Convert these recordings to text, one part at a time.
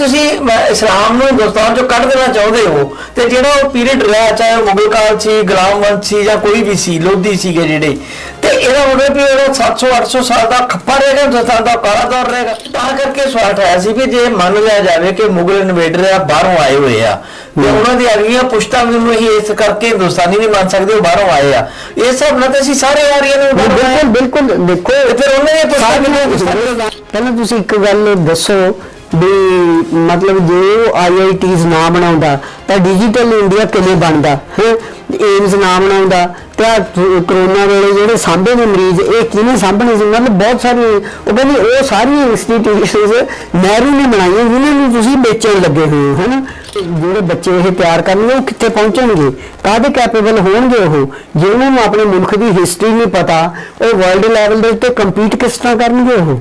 ਤੁਸੀਂ ਇਸਲਾਮ ਨੂੰ ਹਿੰਦੁਸਤਾਨ ਚੋਂ ਕੱਢ ਦੇਣਾ ਚਾਹੁੰਦੇ ਹੋ ਤੇ ਜਿਹੜਾ ਉਹ ਪੀਰੀਅਡ ਰਿਹਾ ਚਾਹੇ ਉਹ ਮੁਗਲ ਕਾਲ ਸੀ ਗੁਲਾਮ ਵੰਸ਼ ਸੀ ਜਾਂ ਕੋਈ ਵੀ ਸੀ ਲੋਧੀ ਸੀਗੇ ਜਿਹੜੇ ਤੇ ਇਹਦਾ ਮਤਲਬ ਵੀ ਉਹ 700 800 ਸਾਲ ਦਾ ਖੱਪਾ ਰਹੇਗਾ ਹਿੰਦੁਸਤਾਨ ਦਾ ਕਾਲਾ ਦੌਰ ਰਹੇਗਾ ਤਾਂ ਕਰਕੇ ਸਵਾਲ ਆਇਆ ਸੀ ਵੀ ਜੇ ਮੰਨ ਲਿਆ ਜਾਵੇ ਕਿ ਮੁਗਲ ਇਨਵੇਡਰ ਆ ਬਾਹਰੋਂ ਆਏ ਹੋਏ ਆ ਤੇ ਉਹਨਾਂ ਦੀ ਅਗਲੀਆਂ ਪੁਸ਼ਤਾਂ ਨੂੰ ਹੀ ਇਸ ਕਰਕੇ ਹਿੰਦੁਸਤਾਨੀ ਨਹੀਂ ਮੰਨ ਸਕਦੇ ਉਹ ਬਾਹਰੋਂ ਆਏ ਆ। ਇਹ ਹਿਸਾਬ ਨਾਲ ਤਾਂ ਅਸੀਂ ਸਾਰੇ ਆਰੀਆਂ ਨੂੰ। ਬਿਲਕੁਲ ਬਿਲਕੁਲ ਦੇਖੋ ਫਿਰ ਉਹਨਾਂ ਦੀਆਂ ਪੁਸ਼ਤਾਂ ਪੁਸਤਕਾਂ- ਪਹਿਲਾਂ ਤੁਸੀਂ ਇੱਕ ਗੱਲ ਦੱਸੋ ਵੀ ਮਤਲਬ ਜੇ ਉਹ ਆਈਆਈਟੀਜ਼ ਨਾ ਬਣਾਉਂਦਾ ਤਾਂ ਡਿਜੀਟਲ ਇੰਡੀਆ ਕਿਵੇਂ ਬਣਦਾ, ਹੈ? ਏਮਸ ਨਾ ਬਣਾਉਂਦਾ ਤੇ ਕਰੋਨਾ ਵੇਲੇ ਜਿਹੜੇ ਸਾਂਭੇ ਨੇ ਮਰੀਜ਼, ਇਹ ਕਿਹਨੇ ਸਾਂਭਣੇ ਸੀ? ਮਤਲਬ ਬਹੁਤ ਸਾਰੇ, ਉਹ ਕਹਿੰਦੇ ਉਹ ਸਾਰੀਆਂ ਇੰਸਟੀਟਿਊਸ਼ਨਸ ਨਹਿਰੂ ਨੇ ਬਣਾਈਆਂ, ਜਿਨ੍ਹਾਂ ਨੂੰ ਤੁਸੀਂ ਵੇਚਣ ਲੱਗੇ ਹੋਏ ਹੋ, ਹਨਾ? ਜਿਹੜੇ ਬੱਚੇ ਇਹ ਤਿਆਰ ਕਰਨਗੇ, ਉਹ ਕਿੱਥੇ ਪਹੁੰਚਣਗੇ? ਕਾਹਦੇ ਕੈਪੇਬਲ ਹੋਣਗੇ ਉਹ? ਜੇ ਉਹਨਾਂ ਨੂੰ ਆਪਣੇ ਮੁਲਕ ਦੀ ਹਿਸਟਰੀ ਨਹੀਂ ਪਤਾ, ਉਹ ਵਰਲਡ ਲੈਵਲ ਦੇ ਉੱਤੇ ਕੰਪੀਟ ਕਿਸ ਤਰ੍ਹਾਂ ਕਰਨਗੇ ਉਹ?